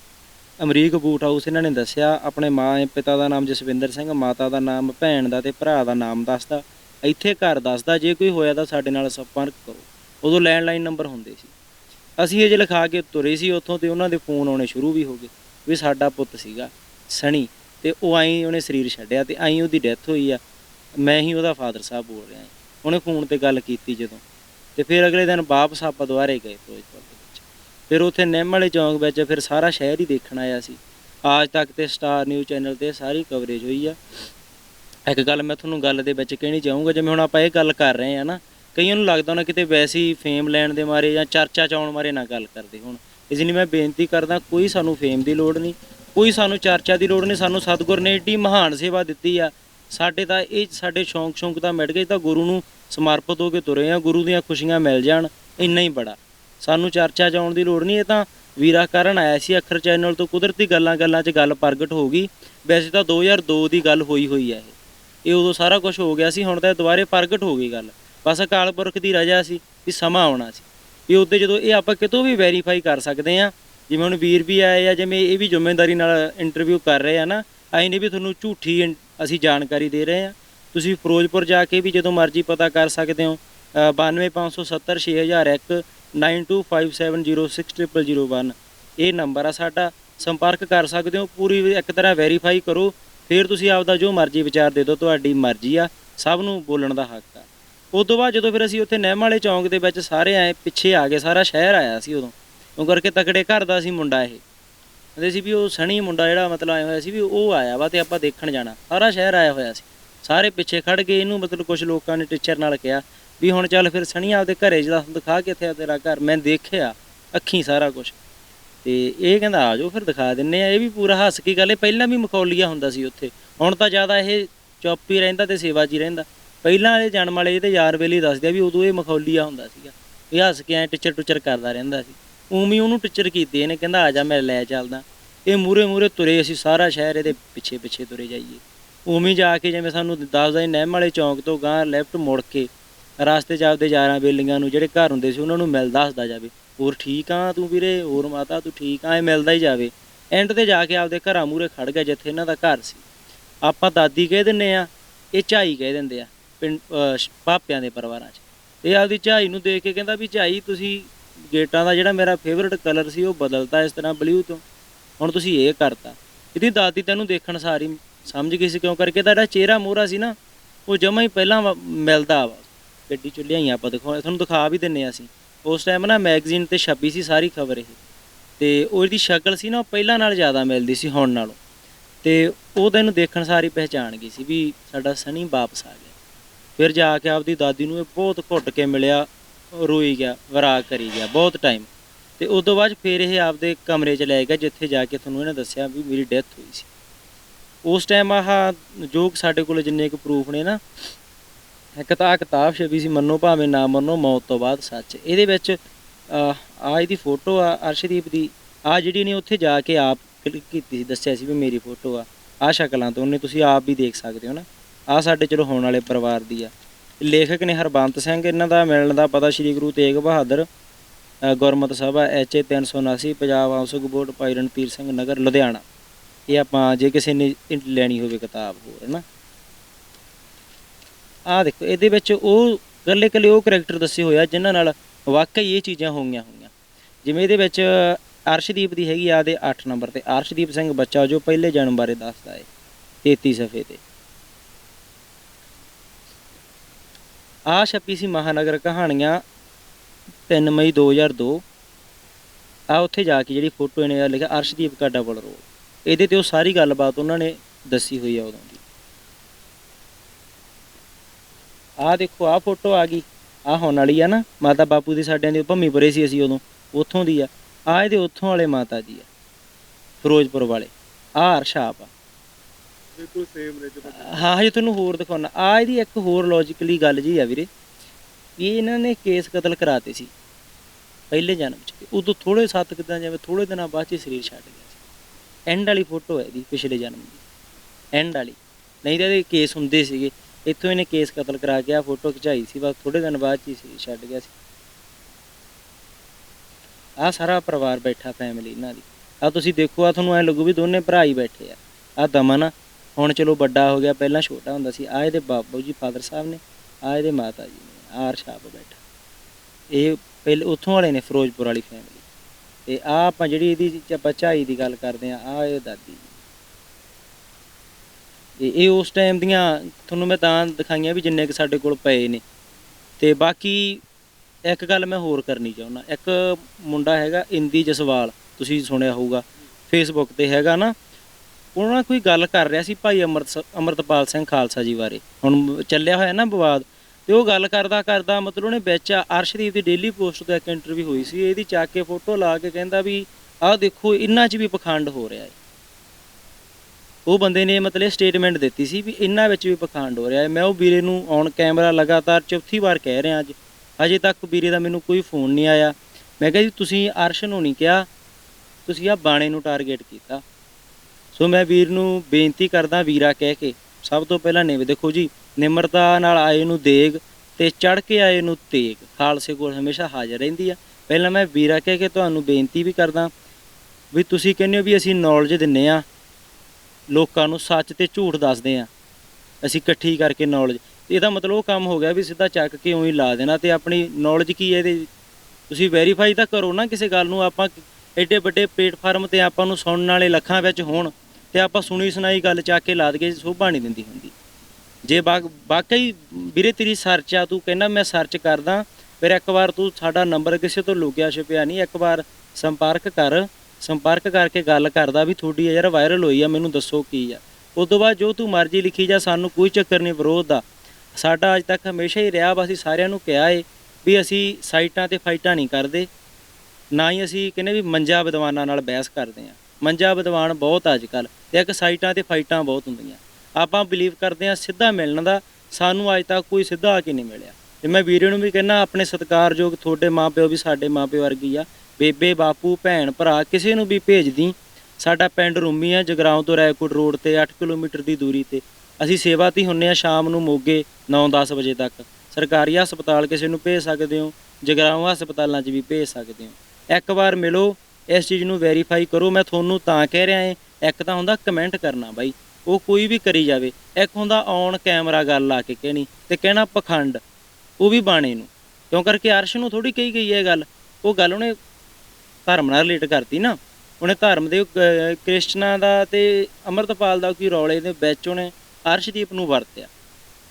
ਅਮਰੀਕ ਬੂਟ ਹਾਊਸ ਇਹਨਾਂ ਨੇ ਦੱਸਿਆ। ਆਪਣੇ ਮਾਂ ਪਿਤਾ ਦਾ ਨਾਮ ਜਸਵਿੰਦਰ ਸਿੰਘ, ਮਾਤਾ ਦਾ ਨਾਮ, ਭੈਣ ਦਾ ਤੇ ਭਰਾ ਦਾ ਨਾਮ ਦੱਸਦਾ। ਇੱਥੇ ਘਰ ਦੱਸਦਾ, ਜੇ ਕੋਈ ਹੋਇਆ ਤਾਂ ਸਾਡੇ ਨਾਲ ਸੰਪਰਕ ਕਰੋ। ਉਦੋਂ ਲੈਂਡਲਾਈਨ ਨੰਬਰ ਹੁੰਦੇ ਸੀ। ਅਸੀਂ ਇਹ ਜੇ ਲਿਖਾ ਕੇ ਤੁਰੇ ਸੀ ਉੱਥੋਂ ਤੇ ਉਹਨਾਂ ਦੇ ਫੋਨ ਆਉਣੇ ਸ਼ੁਰੂ ਵੀ ਹੋ ਗਏ ਵੀ ਸਾਡਾ ਪੁੱਤ ਸੀਗਾ ਸਣੀ ਤੇ ਉਹ ਆਈ ਉਹਨੇ ਸਰੀਰ ਛੱਡਿਆ ਤੇ ਆਈ ਉਹਦੀ ਡੈਥ ਹੋਈ ਆ। ਮੈਂ ਹੀ ਉਹਦਾ ਫਾਦਰ ਸਾਹਿਬ ਬੋਲ ਰਿਹਾ ਉਹਨੇ ਫੋਨ ਤੇ ਗੱਲ ਕੀਤੀ ਜਦੋਂ ਤੇ ਫਿਰ ਅਗਲੇ ਦਿਨ ਵਾਪਸ ਆਪਾਂ ਦੁਬਾਰੇ ਗਏ ਫਿਰੋਜ਼ਪੁਰ ਦੇ ਵਿੱਚ। ਫਿਰ ਉੱਥੇ ਨਿੰਮ ਵਾਲੇ ਚੌਂਕ ਵਿੱਚ ਫਿਰ ਸਾਰਾ ਸ਼ਹਿਰ ਹੀ ਦੇਖਣ ਆਇਆ ਸੀ। ਆਜ ਤੱਕ ਤੇ ਸਟਾਰ ਨਿਊਜ਼ ਚੈਨਲ ਤੇ ਸਾਰੀ ਕਵਰੇਜ ਹੋਈ ਆ। ਇੱਕ ਗੱਲ ਮੈਂ ਤੁਹਾਨੂੰ ਗੱਲ ਦੇ ਵਿੱਚ ਕਹਿਣੀ ਚਾਹੂੰਗਾ, ਜਿਵੇਂ ਹੁਣ ਆਪਾਂ ਇਹ ਗੱਲ ਕਰ ਰਹੇ ਆ ਨਾ, ਕਈਆਂ ਨੂੰ ਲੱਗਦਾ ਹੋਣਾ ਕਿਤੇ ਵੈਸੇ ਹੀ ਫੇਮ ਲੈਣ ਦੇ ਮਾਰੇ ਜਾਂ ਚਰਚਾ ਚਾਉਣ ਮਾਰੇ ਨਾ ਗੱਲ ਕਰਦੇ ਹੁਣ। ਇਸ ਲਈ ਮੈਂ ਬੇਨਤੀ ਕਰਦਾ, ਕੋਈ ਸਾਨੂੰ ਫੇਮ ਦੀ ਲੋੜ ਨਹੀਂ, ਕੋਈ ਸਾਨੂੰ ਚਰਚਾ ਦੀ ਲੋੜ ਨਹੀਂ, ਸਾਨੂੰ ਸਤਿਗੁਰ ਨੇ ਏਡੀ ਮਹਾਨ ਸੇਵਾ ਦਿੱਤੀ ਆ। ਸਾਡੇ ਤਾਂ ਇਹ, ਸਾਡੇ ਸ਼ੌਂਕ ਸ਼ੌਂਕ ਤਾਂ ਮਿਟ ਗਏ, ਤਾਂ ਗੁਰੂ ਨੂੰ ਸਮਰਪਿਤ ਹੋ ਕੇ ਤੁਰੇ ਆ, ਗੁਰੂ ਦੀਆਂ ਖੁਸ਼ੀਆਂ ਮਿਲ ਜਾਣ, ਇੰਨਾ ਹੀ ਬੜਾ। ਸਾਨੂੰ ਚਰਚਾ ਚਾਉਣ ਦੀ ਲੋੜ ਨਹੀਂ, ਇਹ ਤਾਂ ਵੀਰਾ ਕਰਨ ਆਇਆ ਸੀ ਅੱਖਰ ਚੈਨਲ ਤੋਂ, ਕੁਦਰਤੀ ਗੱਲਾਂ ਗੱਲਾਂ 'ਚ ਗੱਲ ਪ੍ਰਗਟ ਹੋ ਗਈ। ਵੈਸੇ ਤਾਂ 2002 ਦੀ ਗੱਲ ਹੋਈ ਹੋਈ ਹੈ ਇਹ। ਇਹ ਉਦੋਂ ਸਾਰਾ ਕੁਝ ਹੋ ਗਿਆ ਸੀ ਹੁਣ ਤਾਂ ਇਹ ਦੁਬਾਰੇ ਪ੍ਰਗਟ ਹੋ ਗਈ ਗੱਲ ਬਸ ਅਕਾਲ ਪੁਰਖ ਦੀ ਰਜਾ ਸੀ ਵੀ ਸਮਾਂ ਆਉਣਾ ਸੀ ਇਹ ਉੱਤੇ ਜਦੋਂ ਇਹ ਆਪਾਂ ਕਿਤੋਂ ਵੀ ਵੈਰੀਫਾਈ ਕਰ ਸਕਦੇ ਆ ਜਿਵੇਂ ਹੁਣ ਵੀਰ ਵੀ ਆਏ ਆ ਜਿਵੇਂ ਇਹ ਵੀ ਜ਼ਿੰਮੇਵਾਰੀ ਨਾਲ ਇੰਟਰਵਿਊ ਕਰ ਰਹੇ ਆ ਨਾ ਅਸੀਂ ਨੇ ਵੀ ਤੁਹਾਨੂੰ ਝੂਠੀ ਇਨ- ਅਸੀਂ ਜਾਣਕਾਰੀ ਦੇ ਰਹੇ ਆ ਤੁਸੀਂ ਫਿਰੋਜ਼ਪੁਰ ਜਾ ਕੇ ਵੀ ਜਦੋਂ ਮਰਜ਼ੀ ਪਤਾ ਕਰ ਸਕਦੇ ਹੋ ਅ, 92570 6001 9257060001 ਇਹ ਨੰਬਰ ਆ ਸਾਡਾ ਸੰਪਰਕ ਕਰ ਸਕਦੇ ਹੋ ਪੂਰੀ ਇੱਕ ਤਰ੍ਹਾਂ ਵੈਰੀਫਾਈ ਕਰੋ ਫਿਰ ਤੁਸੀਂ ਆਪਦਾ ਜੋ ਮਰਜ਼ੀ ਵਿਚਾਰ ਦੇ ਦਿਓ, ਤੁਹਾਡੀ ਮਰਜ਼ੀ ਆ, ਸਭ ਨੂੰ ਬੋਲਣ ਦਾ ਹੱਕ ਆ। ਉਸ ਤੋਂ ਬਾਅਦ ਜਦੋਂ ਫਿਰ ਅਸੀਂ ਉੱਥੇ ਨਹਿਮ ਵਾਲੇ ਚੌਂਕ ਦੇ ਵਿੱਚ ਸਾਰੇ ਆਏ, ਪਿੱਛੇ ਆ ਗਏ, ਸਾਰਾ ਸ਼ਹਿਰ ਆਇਆ ਸੀ ਉਦੋਂ, ਉਹ ਕਰਕੇ ਤਕੜੇ ਘਰ ਦਾ ਸੀ ਮੁੰਡਾ ਇਹ। ਕਹਿੰਦੇ ਸੀ ਵੀ ਉਹ ਸਣੀ ਮੁੰਡਾ ਜਿਹੜਾ ਮਤਲਬ ਆਇਆ ਹੋਇਆ ਸੀ ਵੀ ਉਹ ਆਇਆ ਵਾ ਤੇ ਆਪਾਂ ਦੇਖਣ ਜਾਣਾ। ਸਾਰਾ ਸ਼ਹਿਰ ਆਇਆ ਹੋਇਆ ਸੀ। ਸਾਰੇ ਪਿੱਛੇ ਖੜ ਗਏ ਇਹਨੂੰ ਮਤਲਬ ਕੁਝ ਲੋਕਾਂ ਨੇ ਟੀਚਰ ਨਾਲ ਕਿਹਾ ਵੀ ਹੁਣ ਚੱਲ ਫਿਰ ਸਣੀ ਆਪਦੇ ਘਰੇ ਜਿਹੜਾ ਦਿਖਾ ਕਿੱਥੇ ਆ ਤੇਰਾ ਘਰ, ਮੈਂ ਦੇਖਿਆ, ਅੱਖੀਂ ਸਾਰਾ ਕੁਝ ਤੇ ਇਹ ਕਹਿੰਦਾ ਆ ਜਾਓ, ਫਿਰ ਦਿਖਾ ਦਿੰਨੇ ਆ। ਇਹ ਵੀ ਪੂਰਾ ਹੱਸ ਕੇ ਗੱਲ ਹੈ। ਪਹਿਲਾਂ ਵੀ ਮਖੌਲੀਆ ਹੁੰਦਾ ਸੀ ਉੱਥੇ। ਹੁਣ ਤਾਂ ਜ਼ਿਆਦਾ ਇਹ ਚੁੱਪ ਹੀ ਰਹਿੰਦਾ ਤੇ ਸੇਵਾ 'ਚ ਹੀ ਰਹਿੰਦਾ। ਪਹਿਲਾਂ ਇਹ ਜਨਮ ਵਾਲੇ ਇਹਦੇ ਯਾਰ ਵੇਲੇ ਦੱਸਦੇ ਆ ਵੀ ਉਦੋਂ ਇਹ ਮਖੌਲੀਆ ਹੁੰਦਾ ਸੀਗਾ। ਇਹ ਹੱਸ ਕੇ ਐ ਟਿਚਰ ਟੁਚਰ ਕਰਦਾ ਰਹਿੰਦਾ ਸੀ। ਉਵੇਂ ਉਹਨੂੰ ਟਿਚਰ ਕੀਤੇ। ਇਹਨੇ ਕਹਿੰਦਾ, ਆ ਜਾ, ਮੈਂ ਲੈ ਚੱਲਦਾ। ਇਹ ਮੂਰੇ ਮੂਰੇ ਤੁਰੇ, ਅਸੀਂ ਸਾਰਾ ਸ਼ਹਿਰ ਇਹਦੇ ਪਿੱਛੇ ਪਿੱਛੇ ਤੁਰੇ ਜਾਈਏ। ਉਵੇਂ ਜਾ ਕੇ ਜਿਵੇਂ ਸਾਨੂੰ ਦੱਸਦਾ ਸੀ, ਨਹਿਮ ਵਾਲੇ ਚੌਂਕ ਤੋਂ ਗਾਂ ਲੈਫਟ ਮੁੜ ਕੇ, ਰਾਸਤੇ 'ਚ ਆਪਦੇ ਯਾਰਾਂ ਬੇਲੀਆਂ ਨੂੰ ਜਿਹੜੇ ਘਰ ਹੁੰਦੇ ਸੀ, ਉਹਨਾਂ ਨੂੰ ਮਿਲ ਦੱਸਦਾ ਜਾਵੇ। ਹੋਰ ਠੀਕ ਆ ਤੂੰ ਵੀਰੇ, ਹੋਰ ਮਾਤਾ ਤੂੰ ਠੀਕ ਆ, ਇਹ ਮਿਲਦਾ ਹੀ ਜਾਵੇ। ਐਂਡ ਤੇ ਜਾ ਕੇ ਆਪਦੇ ਘਰਾਂ ਮੂਰੇ ਖੜ ਗਿਆ ਜਿੱਥੇ ਇਹਨਾਂ ਦਾ ਘਰ ਸੀ। ਆਪਾਂ ਦਾਦੀ ਕਹਿ ਦਿੰਨੇ ਆ, ਇਹ ਝਾਈ ਕਹਿ ਦਿੰਦੇ ਆ, ਪਿੰਡ, ਅਹ ਪਾਪਿਆਂ ਦੇ ਪਰਿਵਾਰਾਂ 'ਚ। ਇਹ ਆਪਦੀ ਝਾਈ ਨੂੰ ਦੇਖ ਕੇ ਕਹਿੰਦਾ ਵੀ ਝਾਈ, ਤੁਸੀਂ ਗੇਟਾਂ ਦਾ ਜਿਹੜਾ ਮੇਰਾ ਫੇਵਰਿਟ ਕਲਰ ਸੀ, ਉਹ ਬਦਲਤਾ ਇਸ ਤਰ੍ਹਾਂ ਬਲੂ ਤੋਂ। ਹੁਣ ਤੁਸੀਂ ਇਹ ਕਰਤਾ। ਇਹਦੀ ਦਾਦੀ ਤੈਨੂੰ ਦੇਖਣ ਸਾਰੀ ਸਮਝ ਗਈ ਸੀ ਕਿਉਂ ਕਰਕੇ? ਤਾਂ ਜਿਹੜਾ ਚਿਹਰਾ ਮੋਹਰਾ ਸੀ ਨਾ, ਉਹ ਜਮਾ ਹੀ ਪਹਿਲਾਂ ਵਾ- ਮਿਲਦਾ ਵਾ। ਗੱਡੀ ਚ ਲਿਆਈਆਂ ਆਪਾਂ ਦਿਖਾਉਂਦੇ ਤੁਹਾਨੂੰ ਦਿਖਾ ਵੀ ਦਿੰਨੇ ਆ ਅਸੀਂ। ਉਸ ਟਾਈਮ ਨਾ ਮੈਗਜ਼ੀਨ ਤੇ ਛਪੀ ਸੀ ਸਾਰੀ ਖਬਰ ਇਹ। ਤੇ ਉਹਦੀ ਸ਼ਕਲ ਸੀ ਨਾ, ਉਹ ਪਹਿਲਾਂ ਨਾਲ ਜ਼ਿਆਦਾ ਮਿਲਦੀ ਸੀ, ਹੁਣ ਨਾਲੋਂ। ਤੇ ਉਹ ਤੈਨੂੰ ਦੇਖਣ ਸਾਰੀ ਪਹਿਚਾਣ ਗਈ ਸੀ ਵੀ ਸਾਡਾ ਸਣੀ ਵਾਪਸ ਆ ਗਿਆ। ਫਿਰ ਜਾ ਕੇ ਆਪਦੀ ਦਾਦੀ ਨੂੰ ਇਹ ਬਹੁਤ ਘੁੱਟ ਕੇ ਮਿਲਿਆ, ਰੋਈ ਗਿਆ, ਵਰਾਗ ਕਰੀ ਗਿਆ ਬਹੁਤ ਟਾਈਮ ਤੇ ਉਸ ਤੋਂ ਬਾਅਦ ਫਿਰ ਇਹ ਆਪਦੇ ਕਮਰੇ 'ਚ ਲੈ ਗਿਆ, ਜਿੱਥੇ ਜਾ ਕੇ ਤੁਹਾਨੂੰ ਇਹਨੇ ਦੱਸਿਆ ਵੀ ਮੇਰੀ ਡੈਥ ਹੋਈ ਸੀ। ਉਸ ਟਾਈਮ ਆਹ ਜੋ ਸਾਡੇ ਕੋਲ ਜਿੰਨੇ ਕੁ ਪ੍ਰੂਫ ਨੇ ਨਾ ਇੱਕ ਤਾਂ ਕਿਤਾਬ ਛਪੀ ਸੀ ਮੰਨੋ ਭਾਵੇਂ ਨਾ ਮੰਨੋ ਮੌਤ ਤੋਂ ਬਾਅਦ ਸੱਚ। ਇਹਦੇ ਵਿੱਚ ਆ ਇਹਦੀ ਫੋਟੋ ਆ ਅਰਸ਼ਦੀਪ ਦੀ ਆ ਜਿਹੜੀ ਨੇ ਉੱਥੇ ਜਾ ਕੇ ਆਪ ਕਲਿੱਕ ਕੀਤੀ ਸੀ ਦੱਸਿਆ ਸੀ ਵੀ ਮੇਰੀ ਫੋਟੋ ਆ। ਆ ਸ਼ਕਲਾਂ ਤੋਂ ਉਹਨੇ ਤੁਸੀਂ ਆਪ ਵੀ ਦੇਖ ਸਕਦੇ ਹੋ ਨਾ। ਆ ਸਾਡੇ ਚਲੋ ਹੋਣ ਵਾਲੇ ਪਰਿਵਾਰ ਦੀ ਆ। ਲੇਖਕ ਨੇ ਹਰਬੰਤ ਸਿੰਘ ਇਹਨਾਂ ਦਾ ਮਿਲਣ ਦਾ ਪਤਾ ਸ੍ਰੀ ਗੁਰੂ ਤੇਗ ਬਹਾਦਰ ਅ, ਗੁਰਮਤਿ ਸਭਾ ਐਚਏ 379 ਪੰਜਾਬ ਆਂਸੁਕ ਬੋਰਡ ਭਾਈ ਰਣਪੀਰ ਸਿੰਘ ਨਗਰ ਲੁਧਿਆਣਾ। ਇਹ ਆਪਾਂ ਜੇ ਕਿਸੇ ਨੇ ਲੈਣੀ ਹੋਵੇ ਕਿਤਾਬ ਹੋਰ ਹੈ ਨਾ। ਆ ਦੇਖੋ, ਇਹਦੇ ਵਿੱਚ ਉਹ ਇਕੱਲੇ ਇਕੱਲੇ ਉਹ ਕਰੈਕਟਰ ਦੱਸੇ ਹੋਇਆ ਜਿਨ੍ਹਾਂ ਨਾਲ ਵਾਕਈ ਇਹ ਚੀਜ਼ਾਂ ਹੋਈਆਂ ਹੋਈਆਂ। ਜਿਵੇਂ ਇਹਦੇ ਵਿੱਚ ਅਰਸ਼ਦੀਪ ਦੀ ਹੈਗੀ ਆ ਦੇ 8 ਨੰਬਰ ਤੇ। ਅਰਸ਼ਦੀਪ ਸਿੰਘ ਬੱਚਾ ਜੋ ਪਹਿਲੇ ਜਨਮ ਬਾਰੇ ਦੱਸਦਾ ਹੈ 33 ਸਫੇ ਤੇ। ਆ ਛਪੀ ਸੀ ਮਹਾਨਗਰ ਕਹਾਣੀਆਂ 3 ਮਈ 2002 ਆ ਉੱਥੇ ਜਾ ਕੇ ਜਿਹੜੀ ਫੋਟੋ ਇਹਨੇ ਲਿਖਿਆ ਅਰਸ਼ਦੀਪ ਕਾਡਾ ਡਬਲ ਰੋਲ। ਇਹਦੇ ਤੇ ਉਹ ਸਾਰੀ ਗੱਲਬਾਤ ਉਹਨਾਂ ਨੇ ਦੱਸੀ ਹੋਈ ਆ ਉਦੋਂ ਦੀ ਆਹ ਦੇਖੋ ਆਹ ਫੋਟੋ ਆ ਗਈ। ਆਹ ਹੋਣ ਵਾਲੀ ਆ ਨਾ ਮਾਤਾ ਬਾਪੂ ਦੀ ਸਾਡਿਆਂ ਦੀ ਭੰਮੀਪੁਰੇ ਸੀ ਅਸੀਂ ਉਦੋਂ ਉੱਥੋਂ ਦੀ ਆ। ਆਹ ਇਹਦੇ ਉੱਥੋਂ ਵਾਲੇ ਮਾਤਾ ਜੀ ਆ ਫਿਰੋਜ਼ਪੁਰ ਵਾਲੇ। ਆਹ ਅਰਸ਼ਾਪ ਆ। ਬਿਲਕੁਲ ਸੇਮ ਨੇ ਜਦੋਂ ਹਾਂ ਹਜੇ ਤੁਹਾਨੂੰ ਹੋਰ ਦਿਖਾਉਣਾ। ਆ ਇਹਦੀ ਇੱਕ ਹੋਰ ਲੌਜੀਕਲੀ ਗੱਲ ਜੀ ਆ ਵੀਰੇ। ਵੀ ਇਹਨਾਂ ਨੇ ਕੇਸ ਕਤਲ ਕਰਾਤੇ ਸੀ ਪਹਿਲੇ ਜਨਮ ਚ। ਉਦੋਂ ਥੋੜੇ ਸੱਤ ਕਿਦਾਂ ਜਿਵੇਂ ਥੋੜੇ ਦਿਨਾਂ ਬਾਅਦ ਚ ਹੀ ਸਰੀਰ ਛੱਡ ਗਿਆ ਸੀ। ਐਂਡ ਵਾਲੀ ਫੋਟੋ ਹੈ ਇਹਦੀ ਪਿਛਲੇ ਜਨਮ ਦੀ। ਐਂਡ ਵਾਲੀ। ਨਹੀਂ ਤਾਂ ਇਹਦੇ ਕੇਸ ਹੁੰਦੇ ਸੀਗੇ। ਇੱਥੋਂ ਇਹਨੇ ਕੇਸ ਕਤਲ ਕਰਾ ਕੇ ਆ ਫੋਟੋ ਖਿਚਾਈ ਸੀ ਬਸ ਥੋੜੇ ਦਿਨ ਬਾਅਦ ਚ ਹੀ ਛੱਡ ਗਿਆ ਸੀ। ਆ ਸਾਰਾ ਪਰਿਵਾਰ ਬੈਠਾ ਫੈਮਿਲੀ ਇਹਨਾਂ ਦੀ। ਆ ਤੁਸੀਂ ਦੇਖੋ ਆ ਤੁਹਾਨੂੰ ਐ ਲੱਗੂ ਵੀ ਦੋਨੇ ਭਰਾ ਹੀ ਬੈਠੇ ਆ। ਆ ਦਮਨ ਆ, ਹੁਣ ਚਲੋ ਵੱਡਾ ਹੋ ਗਿਆ ਪਹਿਲਾਂ ਛੋਟਾ ਹੁੰਦਾ ਸੀ ਆ ਇਹਦੇ ਬਾਬੂ ਜੀ ਫਾਦਰ ਸਾਹਿਬ ਨੇ ਆ ਇਹਦੇ ਮਾਤਾ ਜੀ ਨੇ ਆਰ ਛਾਪ ਬੈਠਾ। ਇਹ ਪਹਿਲੇ ਉੱਥੋਂ ਵਾਲੇ ਨੇ ਫਿਰੋਜ਼ਪੁਰ ਵਾਲੀ ਫੈਮਿਲੀ ਤੇ ਆ ਆਪਾਂ ਜਿਹੜੀ ਇਹਦੀ ਚ ਆਪਾਂ ਝਾਈ ਦੀ ਗੱਲ ਕਰਦੇ ਆ ਆ ਇਹ ਦਾਦੀ ਜੀ। ਤੇ ਇਹ ਉਸ ਟਾਈਮ ਦੀਆਂ ਤੁਹਾਨੂੰ ਮੈਂ ਤਾਂ ਦਿਖਾਈਆਂ ਵੀ ਜਿੰਨੇ ਕਿ ਸਾਡੇ ਕੋਲ ਪਏ ਨੇ। ਤੇ ਬਾਕੀ ਇੱਕ ਗੱਲ ਮੈਂ ਹੋਰ ਕਰਨੀ ਚਾਹੁੰਦਾ। ਇੱਕ ਮੁੰਡਾ ਹੈਗਾ ਇੰਦੀ ਜਸਵਾਲ, ਤੁਸੀਂ ਸੁਣਿਆ ਹੋਊਗਾ ਫੇਸਬੁੱਕ ਤੇ ਹੈਗਾ ਨਾ। ਉਹਨਾਂ ਨਾਲ ਕੋਈ ਗੱਲ ਕਰ ਰਿਹਾ ਸੀ ਭਾਈ ਅਮਰਤ ਅਮਰਤਪਾਲ ਸਿੰਘ ਖਾਲਸਾ ਜੀ ਬਾਰੇ। ਹੁਣ ਚੱਲਿਆ ਹੋਇਆ ਨਾ ਵਿਵਾਦ, ਤੇ ਉਹ ਗੱਲ ਕਰਦਾ ਕਰਦਾ ਮਤਲਬ ਉਹਨੇ ਵਿੱਚ ਅਰਸ਼ਦੀਪ ਦੀ ਡੇਲੀ ਪੋਸਟ ਦਾ ਇੱਕ ਇੰਟਰਵਿਊ ਹੋਈ ਸੀ। ਇਹਦੀ ਚੱਕ ਕੇ ਫੋਟੋ ਲਾ ਕੇ ਕਹਿੰਦਾ ਵੀ ਆਹ ਦੇਖੋ ਇਹਨਾਂ 'ਚ ਵੀ ਪਖੰਡ ਹੋ ਰਿਹਾ ਹੈ। ਉਹ ਬੰਦੇ ਨੇ ਮਤਲਬ ਸਟੇਟਮੈਂਟ ਦਿੱਤੀ ਸੀ ਵੀ ਇਹਨਾਂ ਵਿੱਚ ਵੀ ਪਖੰਡ ਹੋ ਰਿਹਾ ਹੈ। ਮੈਂ ਉਹ ਵੀਰੇ ਨੂੰ ਔਨ ਕੈਮਰਾ ਲਗਾਤਾਰ ਚੌਥੀ ਵਾਰ ਕਹਿ ਰਿਹਾ ਅੱਜ। ਅਜੇ ਤੱਕ ਵੀਰੇ ਦਾ ਮੈਨੂੰ ਕੋਈ ਫੋਨ ਨਹੀਂ ਆਇਆ। ਮੈਂ ਕਿਹਾ ਜੀ, ਤੁਸੀਂ ਅਰਸ਼ ਨੂੰ ਨਹੀਂ ਕਿਹਾ, ਤੁਸੀਂ ਆ ਬਾਣੇ ਨੂੰ ਟਾਰਗੇਟ ਕੀਤਾ। ਸੋ ਮੈਂ ਵੀਰ ਨੂੰ ਬੇਨਤੀ ਕਰਦਾ ਵੀਰਾ ਕਹਿ ਕੇ, ਸਭ ਤੋਂ ਪਹਿਲਾਂ ਨਿਵ ਦੇਖੋ ਜੀ, ਨਿਮਰਤਾ ਨਾਲ ਆਏ ਨੂੰ ਦੇਗ ਤੇ ਚੜ ਕੇ ਆਏ ਨੂੰ ਤੇਗ। ਖਾਲਸੇ ਕੋਲ ਹਮੇਸ਼ਾ ਹਾਜ਼ਰ ਰਹਿੰਦੀ ਆ। ਪਹਿਲਾਂ ਮੈਂ ਵੀਰਾ ਕਹਿ ਕੇ ਤੁਹਾਨੂੰ ਬੇਨਤੀ ਵੀ ਕਰਦਾ ਵੀ ਤੁਸੀਂ ਕਹਿੰਦੇ ਹੋ ਵੀ ਅਸੀਂ ਨੌਲੇਜ ਦਿੰਨੇ ਆ। ਲੋਕਾਂ ਨੂੰ ਸੱਚ ਤੇ ਝੂਠ ਦੱਸਦੇ ਆ। ਅਸੀਂ ਇਕੱਠੀ ਕਰਕੇ ਨੌਲੇਜ ਇਹਦਾ ਮਤਲਬ ਉਹ ਕੰਮ ਹੋ ਗਿਆ ਵੀ ਸਿੱਧਾ ਚੱਕ ਕੇ ਉਹੀ ਲਾ ਦੇਣਾ ਤੇ ਆਪਣੀ ਨੌਲੇਜ ਕੀ ਹੈ ਇਹਦੇ ਤੁਸੀਂ ਵੈਰੀਫਾਈ ਤਾਂ ਕਰੋ ਨਾ ਕਿਸੇ ਗੱਲ ਨੂੰ, ਆਪਾਂ ਐਡੇ ਵੱਡੇ ਪਲੇਟਫਾਰਮ ਤੇ ਆਪਾਂ ਨੂੰ ਸੁਣਨ ਵਾਲੇ ਲੱਖਾਂ ਵਿੱਚ ਹੋਣ ਤੇ ਆਪਾਂ ਸੁਣੀ ਸੁਣਾਈ ਗੱਲ ਚੱਕ ਕੇ ਲਾ ਦਈਏ ਸੋਭਾ ਨਹੀਂ ਦਿੰਦੀ ਹੁੰਦੀ। ਜੇ ਬਾਕ- ਵਾਕਈ ਵੀਰੇ ਤੇਰੀ ਸਰਚ ਆ, ਤੂੰ ਕਹਿੰਦਾ ਮੈਂ ਸਰਚ ਕਰਦਾ, ਫਿਰ ਇੱਕ ਵਾਰ ਤੂੰ ਸਾਡਾ ਨੰਬਰ ਕਿਸੇ ਤੋਂ ਲੁਕਿਆ ਛਿਪਿਆ ਨਹੀਂ, ਇੱਕ ਵਾਰ ਸੰਪਰਕ ਕਰ। ਸੰਪਰਕ ਕਰਕੇ ਗੱਲ ਕਰਦਾ ਵੀ ਤੁਹਾਡੀ ਯਾਰ ਵਾਇਰਲ ਹੋਈ ਆ, ਮੈਨੂੰ ਦੱਸੋ ਕੀ ਆ। ਉਸ ਤੋਂ ਬਾਅਦ ਜੋ ਤੂੰ ਮਰਜ਼ੀ ਲਿਖੀ ਜਾ, ਸਾਨੂੰ ਕੋਈ ਚੱਕਰ ਨਹੀਂ, ਵਿਰੋਧ ਦਾ। ਸਾਡਾ ਅੱਜ ਤੱਕ ਹਮੇਸ਼ਾ ਹੀ ਰਿਹਾ ਵਾ, ਅਸੀਂ ਸਾਰਿਆਂ ਨੂੰ ਕਿਹਾ ਏ ਵੀ ਅਸੀਂ ਸਾਈਟਾਂ ਤੇ ਫਾਈਟਾਂ ਨਹੀਂ ਕਰਦੇ, ਨਾ ਹੀ ਅਸੀਂ ਕਹਿੰਦੇ ਵੀ ਮੰਜਾ ਵਿਦਵਾਨਾਂ ਨਾਲ ਬਹਿਸ ਕਰਦੇ ਆ ਮੰਜਾ ਵਿਦਵਾਨ ਬਹੁਤ ਅੱਜ ਕੱਲ ਤੇ ਇੱਕ ਸਾਈਟਾਂ ਤੇ ਫਾਈਟਾਂ ਬਹੁਤ ਹੁੰਦੀਆਂ। ਆਪਾਂ ਬਲੀਵ ਕਰਦੇ ਆ ਸਿੱਧਾ ਮਿਲਣ ਦਾ, ਸਾਨੂੰ ਅੱਜ ਤੱਕ ਕੋਈ ਸਿੱਧਾ ਆ ਕੇ ਨਹੀਂ ਮਿਲਿਆ। ਤੇ ਮੈਂ ਵੀਰੇ ਨੂੰ ਵੀ ਕਹਿੰਦਾ, ਆਪਣੇ ਸਤਿਕਾਰਯੋਗ ਤੁਹਾਡੇ ਮਾਪਿਓ ਵੀ ਸਾਡੇ ਮਾਪਿਓ ਵਰਗੀ ਆ ਬੇਬੇ, ਬਾਪੂ, ਭੈਣ, ਭਰਾ ਕਿਸੇ ਨੂੰ ਵੀ ਭੇਜਦੀ, ਸਾਡਾ ਪਿੰਡ ਰੂਮੀ ਆ, ਜਗਰਾਉਂ ਤੋਂ ਰਾਏਕੋਟ ਰੋਡ ਤੇ 8 ਕਿਲੋਮੀਟਰ ਦੀ ਦੂਰੀ ਤੇ। ਅਸੀਂ ਸੇਵਾ ਤੇ ਹੀ ਹੁੰਨੇ ਆ ਸ਼ਾਮ ਨੂੰ ਮੋਗੇ 9-10 ਵਜੇ ਤੱਕ। ਸਰਕਾਰੀ ਹਸਪਤਾਲ ਕਿਸੇ ਨੂੰ ਭੇਜ ਸਕਦੇ ਹੋ, ਜਗਰਾਉਂ ਹਸਪਤਾਲਾਂ 'ਚ ਵੀ ਭੇਜ ਸਕਦੇ ਹੋ। ਇੱਕ ਵਾਰ ਮਿਲੋ, ਇਸ ਚੀਜ਼ ਨੂੰ ਵੈਰੀਫਾਈ ਕਰੋ, ਮੈਂ ਤੁਹਾਨੂੰ ਤਾਂ ਕਹਿ ਰਿਹਾ ਏ, ਇੱਕ ਤਾਂ ਹੁੰਦਾ ਕਮੈਂਟ ਕਰਨਾ ਬਾਈ, ਉਹ ਕੋਈ ਵੀ ਕਰੀ ਜਾਵੇ। ਇੱਕ ਹੁੰਦਾ ਔਨ ਕੈਮਰਾ ਗੱਲ ਲਾ ਕੇ ਕਹਿਣੀ ਤੇ ਕਹਿਣਾ ਪਖੰਡ, ਉਹ ਵੀ ਬਾਣੇ ਨੂੰ। ਕਿਉਂ ਕਰਕੇ ਅਰਸ਼ ਨੂੰ ਥੋੜੀ ਕਹੀ ਗਈ ਹੈ ਗੱਲ? ਉਹ ਗੱਲ ਉਹਨੇ ਧਰਮ ਨਾਲ ਰਿਲੇਟ ਕਰਤੀ ਨਾ। ਉਹਨੇ ਧਰਮ ਦੇ ਅਹ, ਕ੍ਰਿਸਚਨਾਂ ਦਾ ਤੇ ਅਮਰਤਪਾਲ ਦਾ ਕੋਈ ਰੌਲੇ ਦੇ ਵਿੱਚ ਉਹਨੇ ਅਰਸ਼ਦੀਪ ਨੂੰ ਵਰਤਿਆ।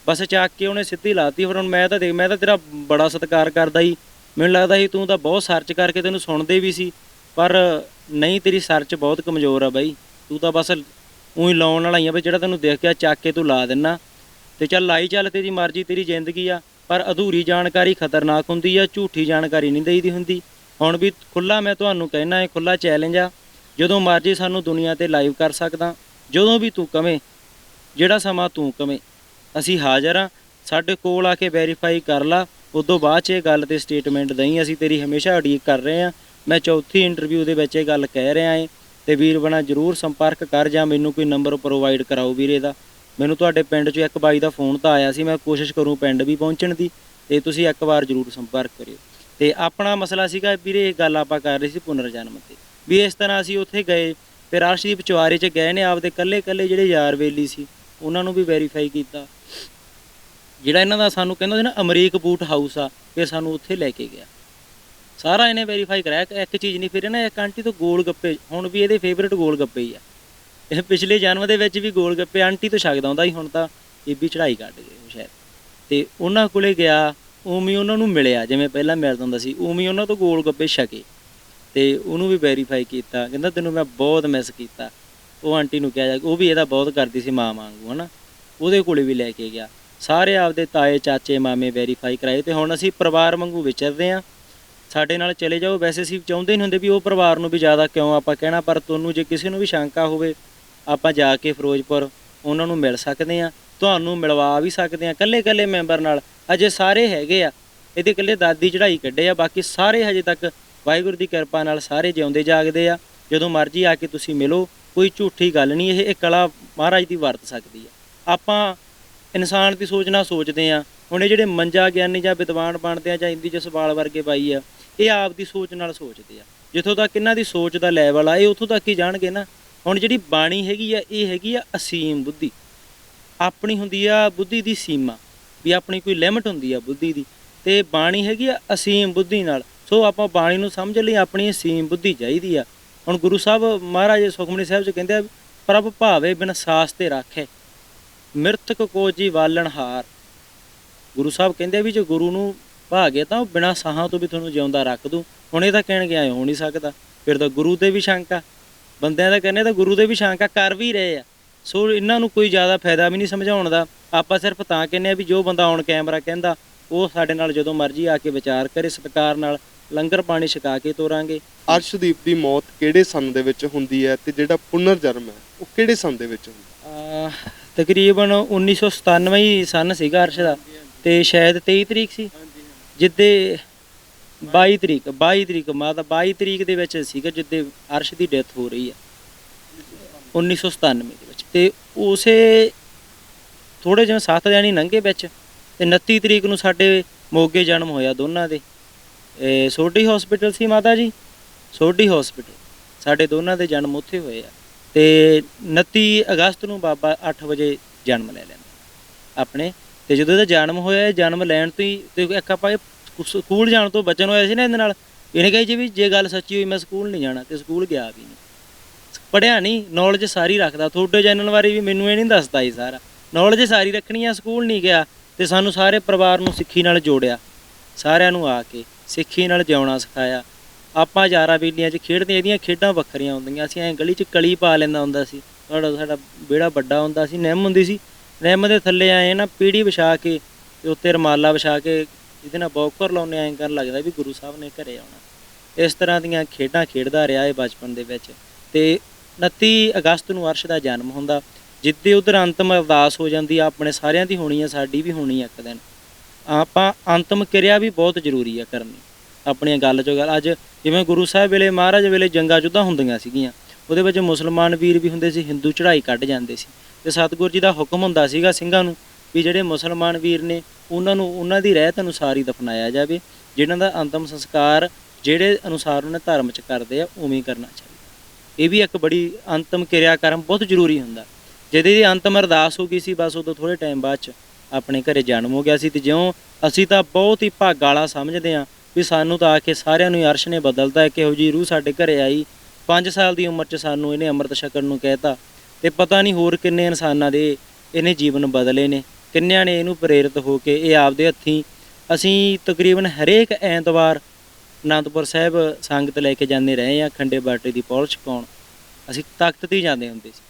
ਬਸ ਚੱਕ ਕੇ ਉਹਨੇ ਸਿੱਧੀ ਲਾਤੀ ਫਿਰ ਹੁਣ ਮੈਂ ਤਾਂ ਦੇਖ ਮੈਂ ਤਾਂ ਤੇਰਾ ਬੜਾ ਸਤਿਕਾਰ ਕਰਦਾ ਹੀ ਮੈਨੂੰ ਲੱਗਦਾ ਸੀ ਤੂੰ ਤਾਂ ਬਹੁਤ ਸਰਚ ਕਰਕੇ ਤੈਨੂੰ ਸੁਣਦੇ ਵੀ ਸੀ ਪਰ ਨਹੀਂ ਤੇਰੀ ਸਰਚ ਬਹੁਤ ਕਮਜ਼ੋਰ ਆ ਬਾਈ। ਤੂੰ ਤਾਂ ਬਸ ਉਹੀ ਲਾਉਣ ਵਾਲਾ ਹੀ ਆ ਵੀ ਜਿਹੜਾ ਤੈਨੂੰ ਦੇਖ ਕੇ ਚੱਕ ਕੇ ਤੂੰ ਲਾ ਦੇਣਾ ਤੇ ਚੱਲ ਲਾਈ ਚੱਲ ਤੇਰੀ ਮਰਜ਼ੀ ਤੇਰੀ ਜ਼ਿੰਦਗੀ ਆ ਪਰ ਅਧੂਰੀ ਜਾਣਕਾਰੀ ਖਤਰਨਾਕ ਹੁੰਦੀ ਆ ਝੂਠੀ ਜਾਣਕਾਰੀ ਨਹੀਂ ਦੇਈਦੀ ਹੁੰਦੀ। ਹੁਣ ਵੀ ਖੁੱਲਾ ਮੈਂ ਤੁਹਾਨੂੰ ਕਹਿਣਾ ਹੈ ਖੁੱਲਾ ਚੈਲੰਜ ਆ। ਜਦੋਂ ਮਰਜ਼ੀ ਸਾਨੂੰ ਦੁਨੀਆ ਤੇ ਲਾਈਵ ਕਰ ਸਕਦਾ। ਜਦੋਂ ਵੀ ਤੂੰ ਕਵੇਂ, ਜਿਹੜਾ ਸਮਾਂ ਤੂੰ ਕਵੇਂ, ਅਸੀਂ ਹਾਜ਼ਰ ਆ ਸਾਡੇ ਕੋਲ ਆ ਕੇ ਵੈਰੀਫਾਈ ਕਰ ਲਾ। ਉਦੋਂ ਬਾਅਦ ਚ ਇਹ ਗੱਲ ਤੇ ਸਟੇਟਮੈਂਟ ਦਈ। ਅਸੀਂ ਤੇਰੀ ਹਮੇਸ਼ਾ ਉਡੀਕ ਕਰ ਰਹੇ ਆ ਮੈਂ ਚੌਥੀ ਇੰਟਰਵਿਊ ਦੇ ਵਿੱਚ ਇਹ ਗੱਲ ਕਹਿ ਰਿਹਾ ਏ ਤੇ ਵੀਰ ਬਣਾ ਜਰੂਰ ਸੰਪਰਕ ਕਰ ਜਾਂ ਮੈਨੂੰ ਕੋਈ ਨੰਬਰ ਪ੍ਰੋਵਾਈਡ ਕਰਾਓ ਵੀਰੇ ਦਾ। ਮੈਨੂੰ ਤੁਹਾਡੇ ਪਿੰਡ 'ਚੋਂ ਇੱਕ ਬਾਈ ਦਾ ਫੋਨ ਤਾਂ ਆਇਆ ਸੀ। ਮੈਂ ਕੋਸ਼ਿਸ਼ ਕਰੂੰ ਪਿੰਡ ਵੀ ਪਹੁੰਚਣ ਦੀ। ਤੇ ਤੁਸੀਂ ਇੱਕ ਵਾਰ ਜਰੂਰ ਸੰਪਰਕ ਕਰਿਓ। ਤੇ ਆਪਣਾ ਮਸਲਾ ਸੀਗਾ ਵੀਰੇ ਇਹ ਗੱਲ ਆਪਾਂ ਕਰ ਰਹੇ ਸੀ ਪੁਨਰ ਜਨਮ ਤੇ। ਵੀ ਇਸ ਤਰ੍ਹਾਂ ਅਸੀਂ ਉੱਥੇ ਗਏ, ਫਿਰ ਅਰਸ਼ਦੀਪ ਚੁਆਰੇ 'ਚ ਗਏ ਨੇ, ਆਪਦੇ ਕੱਲੇ ਕੱਲੇ ਜਿਹੜੇ ਯਾਰ ਬੇਲੀ ਸੀ, ਉਹਨਾਂ ਨੂੰ ਵੀ ਵੈਰੀਫਾਈ ਕੀਤਾ। ਜਿਹੜਾ ਇਹਨਾਂ ਦਾ ਸਾਨੂੰ ਕਹਿੰਦਾ ਸੀ ਨਾ, ਅਮਰੀਕ ਬੂਟ ਹਾਊਸ ਆ ਫਿਰ ਸਾਨੂੰ ਉੱਥੇ ਲੈ ਕੇ ਗਿਆ। ਸਾਰਾ ਇਹਨੇ ਵੈਰੀਫਾਈ ਕਰਾਇਆ ਕਿ ਇੱਕ ਚੀਜ਼ ਨਹੀਂ, ਫਿਰ ਇਹਨਾਂ ਇੱਕ ਆਂਟੀ ਤੋਂ ਗੋਲ ਗੱਪੇ, ਹੁਣ ਵੀ ਇਹਦੇ ਫੇਵਰਿਟ ਗੋਲ ਗੱਪੇ ਹੀ ਆ। ਇਹ ਪਿਛਲੇ ਜਨਮ ਦੇ ਵਿੱਚ ਵੀ ਗੋਲ ਗੱਪੇ ਆਂਟੀ ਤੋਂ ਛਕਦਾ ਹੁੰਦਾ ਸੀ, ਹੁਣ ਤਾਂ ਇਹ ਵੀ ਚੜਾਈ ਕੱਢ ਗਏ ਉਹ ਸ਼ਾਇਦ। ਤੇ ਉਹਨਾਂ ਕੋਲੇ ਗਿਆ ਉਵੇਂ ਉਹਨਾਂ ਨੂੰ ਮਿਲਿਆ, ਜਿਵੇਂ ਪਹਿਲਾਂ ਮਿਲਦਾ ਹੁੰਦਾ ਸੀ, ਉਵੇਂ ਉਹਨਾਂ ਤੋਂ ਗੋਲ ਗੱਪੇ ਛਕੇ ਤੇ ਉਹਨੂੰ ਵੀ ਵੈਰੀਫਾਈ ਕੀਤਾ, ਕਹਿੰਦਾ ਤੈਨੂੰ ਮੈਂ ਬਹੁਤ ਮਿਸ ਕੀਤਾ। ਉਹ ਆਂਟੀ ਨੂੰ ਕਿਹਾ ਜਾ, ਉਹ ਵੀ ਇਹਦਾ ਬਹੁਤ ਕਰਦੀ ਸੀ ਮਾਂ ਵਾਂਗੂ, ਹਨਾ? ਉਹਦੇ ਕੋਲੇ ਵੀ ਲੈ ਕੇ ਗਿਆ। ਸਾਰੇ ਆਪਦੇ ਤਾਏ, ਚਾਚੇ, ਮਾਮੇ ਵੈਰੀਫਾਈ ਕਰਾਏ ਤੇ ਹੁਣ ਅਸੀਂ ਪਰਿਵਾਰ ਵਾਂਗੂ ਵਿਚਰਦੇ ਆਂ। ਸਾਡੇ ਨਾਲ ਚਲੇ ਜਾਓ, ਵੈਸੇ ਅਸੀਂ ਚਾਹੁੰਦੇ ਨਹੀਂ ਹੁੰਦੇ ਵੀ ਉਹ ਪਰਿਵਾਰ ਨੂੰ ਵੀ ਜ਼ਿਆਦਾ ਕਿਉਂ ਆਪਾਂ ਕਹਿਣਾ, ਪਰ ਤੁਹਾਨੂੰ ਜੇ ਕਿਸੇ ਨੂੰ ਵੀ ਸ਼ੰਕਾ ਹੋਵੇ, ਆਪਾਂ ਜਾ ਕੇ ਫਿਰੋਜ਼ਪੁਰ ਉਹਨਾਂ ਨੂੰ ਮਿਲ ਸਕਦੇ ਆ। ਤੁਹਾਨੂੰ ਮਿਲਵਾ ਵੀ ਸਕਦੇ ਆ ਕੱਲੇ ਕੱਲੇ ਮੈਂਬਰ ਨਾਲ। ਅਜੇ ਸਾਰੇ ਹੈਗੇ ਆ। ਇਹਦੇ ਕੱਲੇ ਦਾਦੀ ਚੜਾਈ ਕੱਢੇ ਆ, ਬਾਕੀ ਸਾਰੇ ਹਜੇ ਤੱਕ ਵਾਹਿਗੁਰੂ ਦੀ ਕਿਰਪਾ ਨਾਲ ਸਾਰੇ ਜਿਉਂਦੇ ਜਾਗਦੇ ਆ। ਜਦੋਂ ਮਰਜ਼ੀ ਆ ਕੇ ਤੁਸੀਂ ਮਿਲੋ, ਕੋਈ ਝੂਠੀ ਗੱਲ ਨਹੀਂ, ਇਹ ਇਹ ਕਲਾ ਮਹਾਰਾਜ ਦੀ ਵਰਤ ਸਕਦੀ ਆ। ਆਪਾਂ ਇਨਸਾਨ ਦੀ ਸੋਚ ਨਾਲ ਸੋਚਦੇ ਆ। ਹੁਣ ਇਹ ਜਿਹੜੇ ਮੰਜਾ ਗਿਆਨੀ ਜਾਂ ਵਿਦਵਾਨ ਬਣਦੇ ਆ ਜਾਂ ਇੰਦੀ ਜਸਵਾਲ ਵਰਗੇ ਬਾਈ ਆ, ਇਹ ਆਪ ਦੀ ਸੋਚ ਨਾਲ ਸੋਚਦੇ ਆ। ਜਿੱਥੋਂ ਤੱਕ ਇਹਨਾਂ ਦੀ ਸੋਚ ਦਾ ਲੈਵਲ ਆ, ਇਹ ਉੱਥੋਂ ਤੱਕ ਹੀ ਜਾਣਗੇ ਨਾ। ਹੁਣ ਜਿਹੜੀ ਬਾਣੀ ਹੈਗੀ ਆ, ਇਹ ਹੈਗੀ ਆ ਅਸੀਮ ਬੁੱਧੀ। ਆਪਣੀ ਹੁੰਦੀ ਆ ਬੁੱਧੀ ਦੀ ਸੀਮਾ, ਵੀ ਆਪਣੀ ਕੋਈ ਲਿਮਟ ਹੁੰਦੀ ਆ ਬੁੱਧੀ ਦੀ, ਤੇ ਬਾਣੀ ਹੈਗੀ ਆ ਅਸੀਮ ਬੁੱਧੀ ਨਾਲ। ਸੋ ਆਪਾਂ ਬਾਣੀ ਨੂੰ ਸਮਝ ਲਈ, ਆਪਣੀ ਅਸੀਮ ਬੁੱਧੀ ਚਾਹੀਦੀ ਆ। ਹੁਣ ਗੁਰੂ ਸਾਹਿਬ ਮਹਾਰਾਜ ਸੁਖਮਨੀ ਸਾਹਿਬ ਚ ਕਹਿੰਦੇ ਆ, ਪ੍ਰਭ ਭਾਵੇ ਬਿਨ ਸਾਸ ਤੇ ਰੱਖੇ, ਮਿਰਤਕ ਕੋ ਜੀ ਵਾਲਣਹਾਰ ਗੁਰੂ ਸਾਹਿਬ ਕਹਿੰਦੇ ਵੀ ਜੇ ਗੁਰੂ ਨੂੰ ਭਾਗੇ ਤਾਂ ਉਹ ਬਿਨਾਂ ਸਾਹਾਂ ਤੋਂ ਵੀ ਤੁਹਾਨੂੰ ਜਿਉਂਦਾ ਰੱਖ ਦੂੰ। ਹੁਣ ਇਹ ਤਾਂ ਕਹਿਣਗੇ ਐ ਹੋ ਨਹੀਂ ਸਕਦਾ। ਫਿਰ ਤਾਂ ਗੁਰੂ ਤੇ ਵੀ ਸ਼ੰਕਾ। ਬੰਦਿਆਂ ਦਾ ਕਹਿੰਦੇ ਤਾਂ ਗੁਰੂ ਦੇ ਵੀ ਸ਼ੰਕਾ, ਕਰ ਵੀ ਰਹੇ ਆ। ਸੋ ਇਹਨਾਂ ਨੂੰ ਕੋਈ ਜ਼ਿਆਦਾ ਫਾਇਦਾ ਵੀ ਨਹੀਂ ਸਮਝਾਉਣ ਦਾ। ਆਪਾਂ ਸਿਰਫ ਤਾਂ ਕਹਿੰਦੇ ਆ ਵੀ ਜੋ ਬੰਦਾ ਔਨ ਕੈਮਰਾ ਕਹਿੰਦਾ ਉਹ ਸਾਡੇ ਨਾਲ ਜਦੋਂ ਮਰਜ਼ੀ ਆ ਕੇ ਵਿਚਾਰ ਕਰੇ ਸਤਿਕਾਰ ਨਾਲ ਲੰਗਰ ਪਾਣੀ ਛਕਾ ਕੇ ਤੋਰਾਂਗੇ। ਅਰਸ਼ਦੀਪ ਦੀ ਮੌਤ ਕਿਹੜੇ ਸੰਨ ਦੇ ਵਿੱਚ ਹੁੰਦੀ ਹੈ ਤੇ ਜਿਹੜਾ ਪੁਨਰ ਜਨਮ ਹੈ ਉਹ ਕਿਹੜੇ ਸੰਨ ਦੇ ਵਿੱਚ ਹੁੰਦਾ? ਤਕਰੀਬਨ 1997 ਹੀ ਸਨ ਸੀਗਾ ਅਰਸ਼ ਦਾ ਤੇ ਸ਼ਾਇਦ 23 ਤਰੀਕ ਸੀ। ਜਿੱਦੇ 22 ਤਰੀਕ 22 ਤਰੀਕ ਮਾਤਾ 22 ਤਰੀਕ ਦੇ ਵਿੱਚ ਸੀਗਾ ਜਿੱਦੇ ਅਰਸ਼ ਦੀ ਡੈਥ ਹੋ ਰਹੀ ਹੈ। 1997 ਦੇ ਤੇ ਉਸੇ ਥੋੜੇ ਜਿਹਾ ਸੱਤ ਦਿਨ ਹੀ ਲੰਘੇ ਵਿੱਚ ਤੇ 29 ਤਰੀਕ ਨੂੰ ਸਾਡੇ ਮੋਗੇ ਜਨਮ ਹੋਇਆ ਦੋਨਾਂ ਦੇ। ਇਹ ਸੋਢੀ ਹਸਪੀਟਲ ਸੀ ਮਾਤਾ ਜੀ, ਸੋਢੀ ਹਸਪੀਟਲ ਸਾਡੇ ਦੋਨਾਂ ਦੇ ਜਨਮ ਉੱਥੇ ਹੋਏ ਆ। ਤੇ 29 ਅਗਸਤ ਨੂੰ ਬਾਬਾ 8 ਵਜੇ ਜਨਮ ਲੈ ਲੈਂਦਾ ਆਪਣੇ। ਤੇ ਜਦੋਂ ਇਹਦਾ ਜਨਮ ਹੋਇਆ ਜਨਮ ਲੈਣ ਤੋਂ ਹੀ ਤੇ ਇੱਕ ਆਪਾਂ ਇਹ ਸਕੂ- ਸਕੂਲ ਜਾਣ ਤੋਂ ਬਚਨ ਹੋਇਆ ਸੀ ਨਾ ਇਹਦੇ ਨਾਲ। ਇਹਨੇ ਕਹੀ ਜੀ ਵੀ ਜੇ ਗੱਲ ਸੱਚੀ ਹੋਈ ਮੈਂ ਸਕੂਲ ਨਹੀਂ ਜਾਣਾ ਤੇ ਸਕੂਲ ਗਿਆ ਵੀ ਨਹੀਂ। ਪੜਿਆ ਨਹੀਂ ਨੌਲੇਜ ਸਾਰੀ ਰੱਖਦਾ। ਤੁਹਾਡੇ ਚੈਨਲ ਬਾਰੇ ਵੀ ਮੈਨੂੰ ਇਹ ਨਹੀਂ ਦੱਸਦਾ ਜੀ ਸਾਰਾ। ਨੌਲੇਜ ਸਾਰੀ ਰੱਖਣੀ ਆ, ਸਕੂਲ ਨਹੀਂ ਗਿਆ ਤੇ ਸਾਨੂੰ ਸਾਰੇ ਪਰਿਵਾਰ ਨੂੰ ਸਿੱਖੀ ਨਾਲ ਜੋੜਿਆ। ਸਾਰਿਆਂ ਨੂੰ ਆ ਕੇ ਸਿੱਖੀ ਨਾਲ ਜਿਉਣਾ ਸਿਖਾਇਆ। ਆਪਾਂ ਯਾਰਾਂ ਬੇਲੀਆਂ 'ਚ ਖੇਡਦੇ ਇਹਦੀਆਂ ਖੇਡਾਂ ਵੱਖਰੀਆਂ ਹੁੰਦੀਆਂ। ਸੀ ਐਂ ਗਲੀ 'ਚ ਕਲੀ ਪਾ ਲੈਂਦਾ ਹੁੰਦਾ ਸੀ। ਸਾਡਾ ਸਾਡਾ ਵਿਹੜਾ ਵੱਡਾ ਹੁੰਦਾ ਸੀ, ਨਿੰਮ ਹੁੰਦੀ ਸੀ। ਨਿੰਮ ਦੇ ਥੱਲੇ ਆਏ ਨਾ ਪੀੜੀ ਵਿਛਾ ਕੇ ਤੇ ਉੱਤੇ ਰਮਾਲਾ ਵਿਛਾ ਕੇ ਇਹਦੇ ਨਾਲ ਬੌਕਰ ਲਾਉਨੇ ਐਂ ਕਰਨ ਲੱਗਦਾ ਵੀ ਗੁਰੂ ਸਾਹਿਬ ਨੇ ਘਰੇ ਆਉਣਾ। ਇਸ ਤਰ੍ਹਾਂ ਦੀਆਂ ਖੇਡਾਂ ਖੇਡਦਾ ਰਿਹਾ ਇਹ ਬਚਪਨ ਦੇ ਵਿੱਚ। ਤੇ 29 ਅਗਸਤ ਨੂੰ ਅਰਸ਼ ਦਾ ਜਨਮ ਹੁੰਦਾ। ਜਿੱਦੇ ਉਧਰ ਅੰਤਮ ਅਰਦਾਸ ਹੋ ਜਾਂਦੀ ਆ, ਆਪਣੇ ਸਾਰਿਆਂ ਦੀ ਹੋਣੀ ਆ, ਸਾਡੀ ਵੀ ਹੋਣੀ ਆ ਇੱਕ ਦਿਨ। ਆਪਾਂ ਅੰਤਮ ਕਿਰਿਆ ਵੀ ਬਹੁਤ ਜ਼ਰੂਰੀ ਆ ਕਰਨੀ। ਆਪਣੀਆਂ ਗੱਲ ਚੋਂ ਗੱਲ ਅੱਜ ਜਿਵੇਂ ਗੁਰੂ ਸਾਹਿਬ ਵੇਲੇ, ਮਹਾਰਾਜ ਵੇਲੇ ਜੰਗਾਂ ਜੁੱਧਾਂ ਹੁੰਦੀਆਂ ਸੀਗੀਆਂ। ਉਹਦੇ ਵਿੱਚ ਮੁਸਲਮਾਨ ਵੀਰ ਵੀ ਹੁੰਦੇ ਸੀ, ਹਿੰਦੂ ਚੜ੍ਹਾਈ ਕੱਢ ਜਾਂਦੇ ਸੀ। ਤੇ ਸਤਿਗੁਰੂ ਜੀ ਦਾ ਹੁਕਮ ਹੁੰਦਾ ਸੀਗਾ ਸਿੰਘਾਂ ਨੂੰ ਵੀ ਜਿਹੜੇ ਮੁਸਲਮਾਨ ਵੀਰ ਨੇ, ਉਹਨਾਂ ਨੂੰ, ਉਹਨਾਂ ਦੀ ਰਹਿਤ ਅਨੁਸਾਰ ਹੀ ਦਫਨਾਇਆ ਜਾਵੇ। ਜਿਨ੍ਹਾਂ ਦਾ ਅੰਤਮ ਸੰਸਕਾਰ ਜਿਹੜੇ ਅਨੁਸਾਰ ਉਹਨੇ ਧਰਮ ਚ ਕਰਦੇ ਆ, ਉਵੇਂ ਹੀ ਕਰਨਾ ਚਾਹੀਦਾ। ਇਹ ਵੀ ਇੱਕ ਬੜੀ ਅੰਤਮ ਕਿਰਿਆ ਕਰਮ ਬਹੁਤ ਜ਼ਰੂਰੀ ਹੁੰਦਾ। ਜਦੋਂ ਦੀ ਅੰਤਮ ਅਰਦਾਸ ਹੋ ਗਈ ਸੀ, ਬਸ ਉਦੋਂ ਥੋੜੇ ਟਾਈਮ ਬਾਅਦ ਚ ਆਪਣੇ ਘਰੇ ਜਨਮ ਹੋ ਗਿਆ ਸੀ ਤੇ ਜਿਉਂ ਅਸੀਂ ਤਾਂ ਬਹੁਤ ਹੀ ਭਾਗ ਵਾਲਾ ਸਮਝਦੇ ਹਾਂ ਵੀ ਸਾਨੂੰ ਤਾਂ ਆ ਕੇ ਸਾਰਿਆਂ ਨੂੰ ਅਰਸ਼ ਨੇ ਬਦਲਦਾ ਹੈ ਕਿਹੋ ਜੀ ਰੂਹ ਸਾਡੇ ਘਰੇ ਆਈ। 5 ਸਾਲ ਦੀ ਉਮਰ 'ਚ ਸਾਨੂੰ ਇਹਨੇ ਅੰਮ੍ਰਿਤ ਛਕਣ ਨੂੰ ਕਹਿਤਾ ਤੇ ਪਤਾ ਨਹੀਂ ਹੋਰ ਕਿੰਨੇ ਇਨਸਾਨਾਂ ਦੇ ਇਹਨੇ ਜੀਵਨ ਬਦਲੇ ਨੇ, ਕਿੰਨਿਆਂ ਨੇ ਇਹਨੂੰ ਪ੍ਰੇਰਿਤ ਹੋ ਕੇ ਇਹ ਆਪਦੇ ਹੱਥੀਂ ਅਸੀਂ ਤਕਰੀਬਨ ਹਰੇਕ ਐਤਵਾਰ ਅਨੰਦਪੁਰ ਸਾਹਿਬ ਸੰਗਤ ਲੈ ਕੇ ਜਾਂਦੇ ਰਹੇ ਆ, ਖੰਡੇ ਬਾਟੇ ਦੀ ਪੌਲ ਛਕਾਉਣ ਅਸੀਂ ਤਖਤ ਤੇ ਹੀ ਜਾਂਦੇ ਹੁੰਦੇ ਸੀ।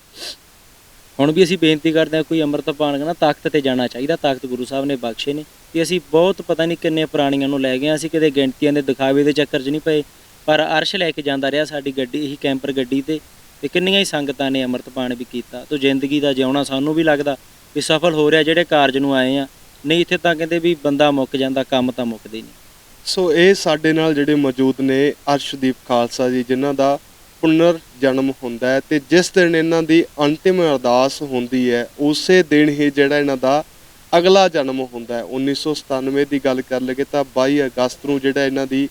ਹੁਣ ਵੀ ਅਸੀਂ ਬੇਨਤੀ ਕਰਦੇ ਹਾਂ, ਕੋਈ ਅੰਮ੍ਰਿਤ ਪਾਣ ਨਾ ਤਖਤ ਤੇ ਜਾਣਾ ਚਾਹੀਦਾ। ਤਖਤ ਗੁਰੂ ਸਾਹਿਬ ਨੇ ਬਖਸ਼ੇ ਨੇ। ਤੇ ਅਸੀਂ ਬਹੁਤ ਪਤਾ ਨਹੀਂ ਕਿੰਨੇ ਪੁਰਾਣੀਆਂ ਨੂੰ ਲੈ ਗਏ ਹਾਂ। ਅਸੀਂ ਕਿਤੇ ਗਿਣਤੀਆਂ ਦੇ ਦਿਖਾਵੇ ਦੇ ਚੱਕਰ 'ਚ ਨਹੀਂ ਪਏ। ਪਰ ਅਰਸ਼ ਲੈ ਕੇ ਜਾਂਦਾ ਰਿਹਾ ਸਾਡੀ ਗੱਡੀ ਹੀ ਕੈਂਪਰ ਗੱਡੀ ਤੇ। ਤੇ ਕਿੰਨੀਆਂ ਹੀ ਸੰਗਤਾਂ ਨੇ ਅੰਮ੍ਰਿਤਪਾਨ ਵੀ ਕੀਤਾ। ਤੋ ਜ਼ਿੰਦਗੀ ਦਾ ਜਿਉਣਾ ਸਾਨੂੰ ਵੀ ਲੱਗਦਾ ਵੀ ਸਫਲ ਹੋ ਰਿਹਾ ਜਿਹੜੇ ਕਾਰਜ ਨੂੰ ਆਏ ਆ। ਨਹੀਂ, ਇੱਥੇ ਤਾਂ ਕਹਿੰਦੇ ਵੀ ਬੰਦਾ ਮੁੱਕ ਜਾਂਦਾ, ਕੰਮ ਤਾਂ ਮੁੱਕਦੇ ਨਹੀਂ। ਸੋ ਇਹ ਸਾਡੇ ਨਾਲ ਜਿਹੜੇ ਮੌਜੂਦ ਨੇ ਅਰਸ਼ਦੀਪ ਖਾਲਸਾ ਜੀ, ਜਿਨ੍ਹਾਂ ਦਾ ਪੁਨਰ ਜਨਮ ਹੁੰਦਾ ਹੈ ਤੇ ਜਿਸ ਦਿਨ ਇਹਨਾਂ ਦੀ ਅੰਤਿਮ ਅਰਦਾਸ ਹੁੰਦੀ ਹੈ, ਉਸੇ ਦਿਨ ਹੀ ਜਿਹੜਾ ਇਹਨਾਂ ਦਾ ਅਗਲਾ ਜਨਮ ਹੁੰਦਾ ਹੈ। 1997 ਦੀ ਗੱਲ ਕਰ ਲਈਏ ਤਾਂ 22 ਅਗਸਤ ਨੂੰ ਜਿਹੜਾ ਇਹਨਾਂ ਦੀ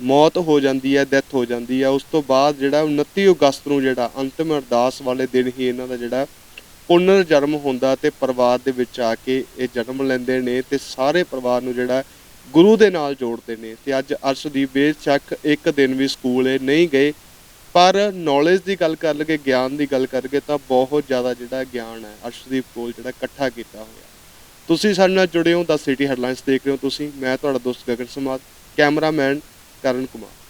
ਮੌਤ ਹੋ ਜਾਂਦੀ ਹੈ, ਡੈਥ ਹੋ ਜਾਂਦੀ ਹੈ। ਉਸ ਤੋਂ ਬਾਅਦ ਜਿਹੜਾ 29 ਅਗਸਤ ਨੂੰ ਜਿਹੜਾ ਅੰਤਿਮ ਅਰਦਾਸ ਵਾਲੇ ਦਿਨ ਹੀ ਇਹਨਾਂ ਦਾ ਜਿਹੜਾ ਪੁਨਰ ਜਨਮ ਹੁੰਦਾ ਤੇ ਪਰਿਵਾਰ ਦੇ ਵਿੱਚ ਆ ਕੇ ਇਹ ਜਨਮ ਲੈਂਦੇ ਨੇ ਤੇ ਸਾਰੇ ਪਰਿਵਾਰ ਨੂੰ ਜਿਹੜਾ ਗੁਰੂ ਦੇ ਨਾਲ ਜੋੜਦੇ ਨੇ ਤੇ ਅੱਜ ਅਰਸ਼ਦੀਪ ਬੇਸ਼ੱਕ ਇੱਕ ਦਿਨ ਵੀ ਸਕੂਲ ਇਹ ਨਹੀਂ ਗਏ, ਪਰ ਨੌਲੇਜ ਦੀ ਗੱਲ ਕਰ ਲਗੇ ਗਿਆਨ ਦੀ ਗੱਲ ਕਰ ਲਈਏ ਤਾਂ ਬਹੁਤ ਜ਼ਿਆਦਾ ਜਿਹੜਾ ਗਿਆਨ ਹੈ ਅਰਸ਼ਦੀਪ ਕੋਲ ਜਿਹੜਾ ਇਕੱਠਾ ਕੀਤਾ ਹੋਇਆ ਤੁਸੀਂ ਸਾਡੇ ਨਾਲ ਜੁੜੇ ਹੋ ਦਾ ਸਿਟੀ ਹੈਡਲਾਈਨਸ ਦੇਖ ਰਹੇ ਹੋ ਤੁਸੀਂ, ਮੈਂ ਤੁਹਾਡਾ ਦੋਸਤ ਗਗਨ ਸਮਾਦ ਕੈਮਰਾਮੈਨ ਕਰਨ ਕੁਮਾਰ।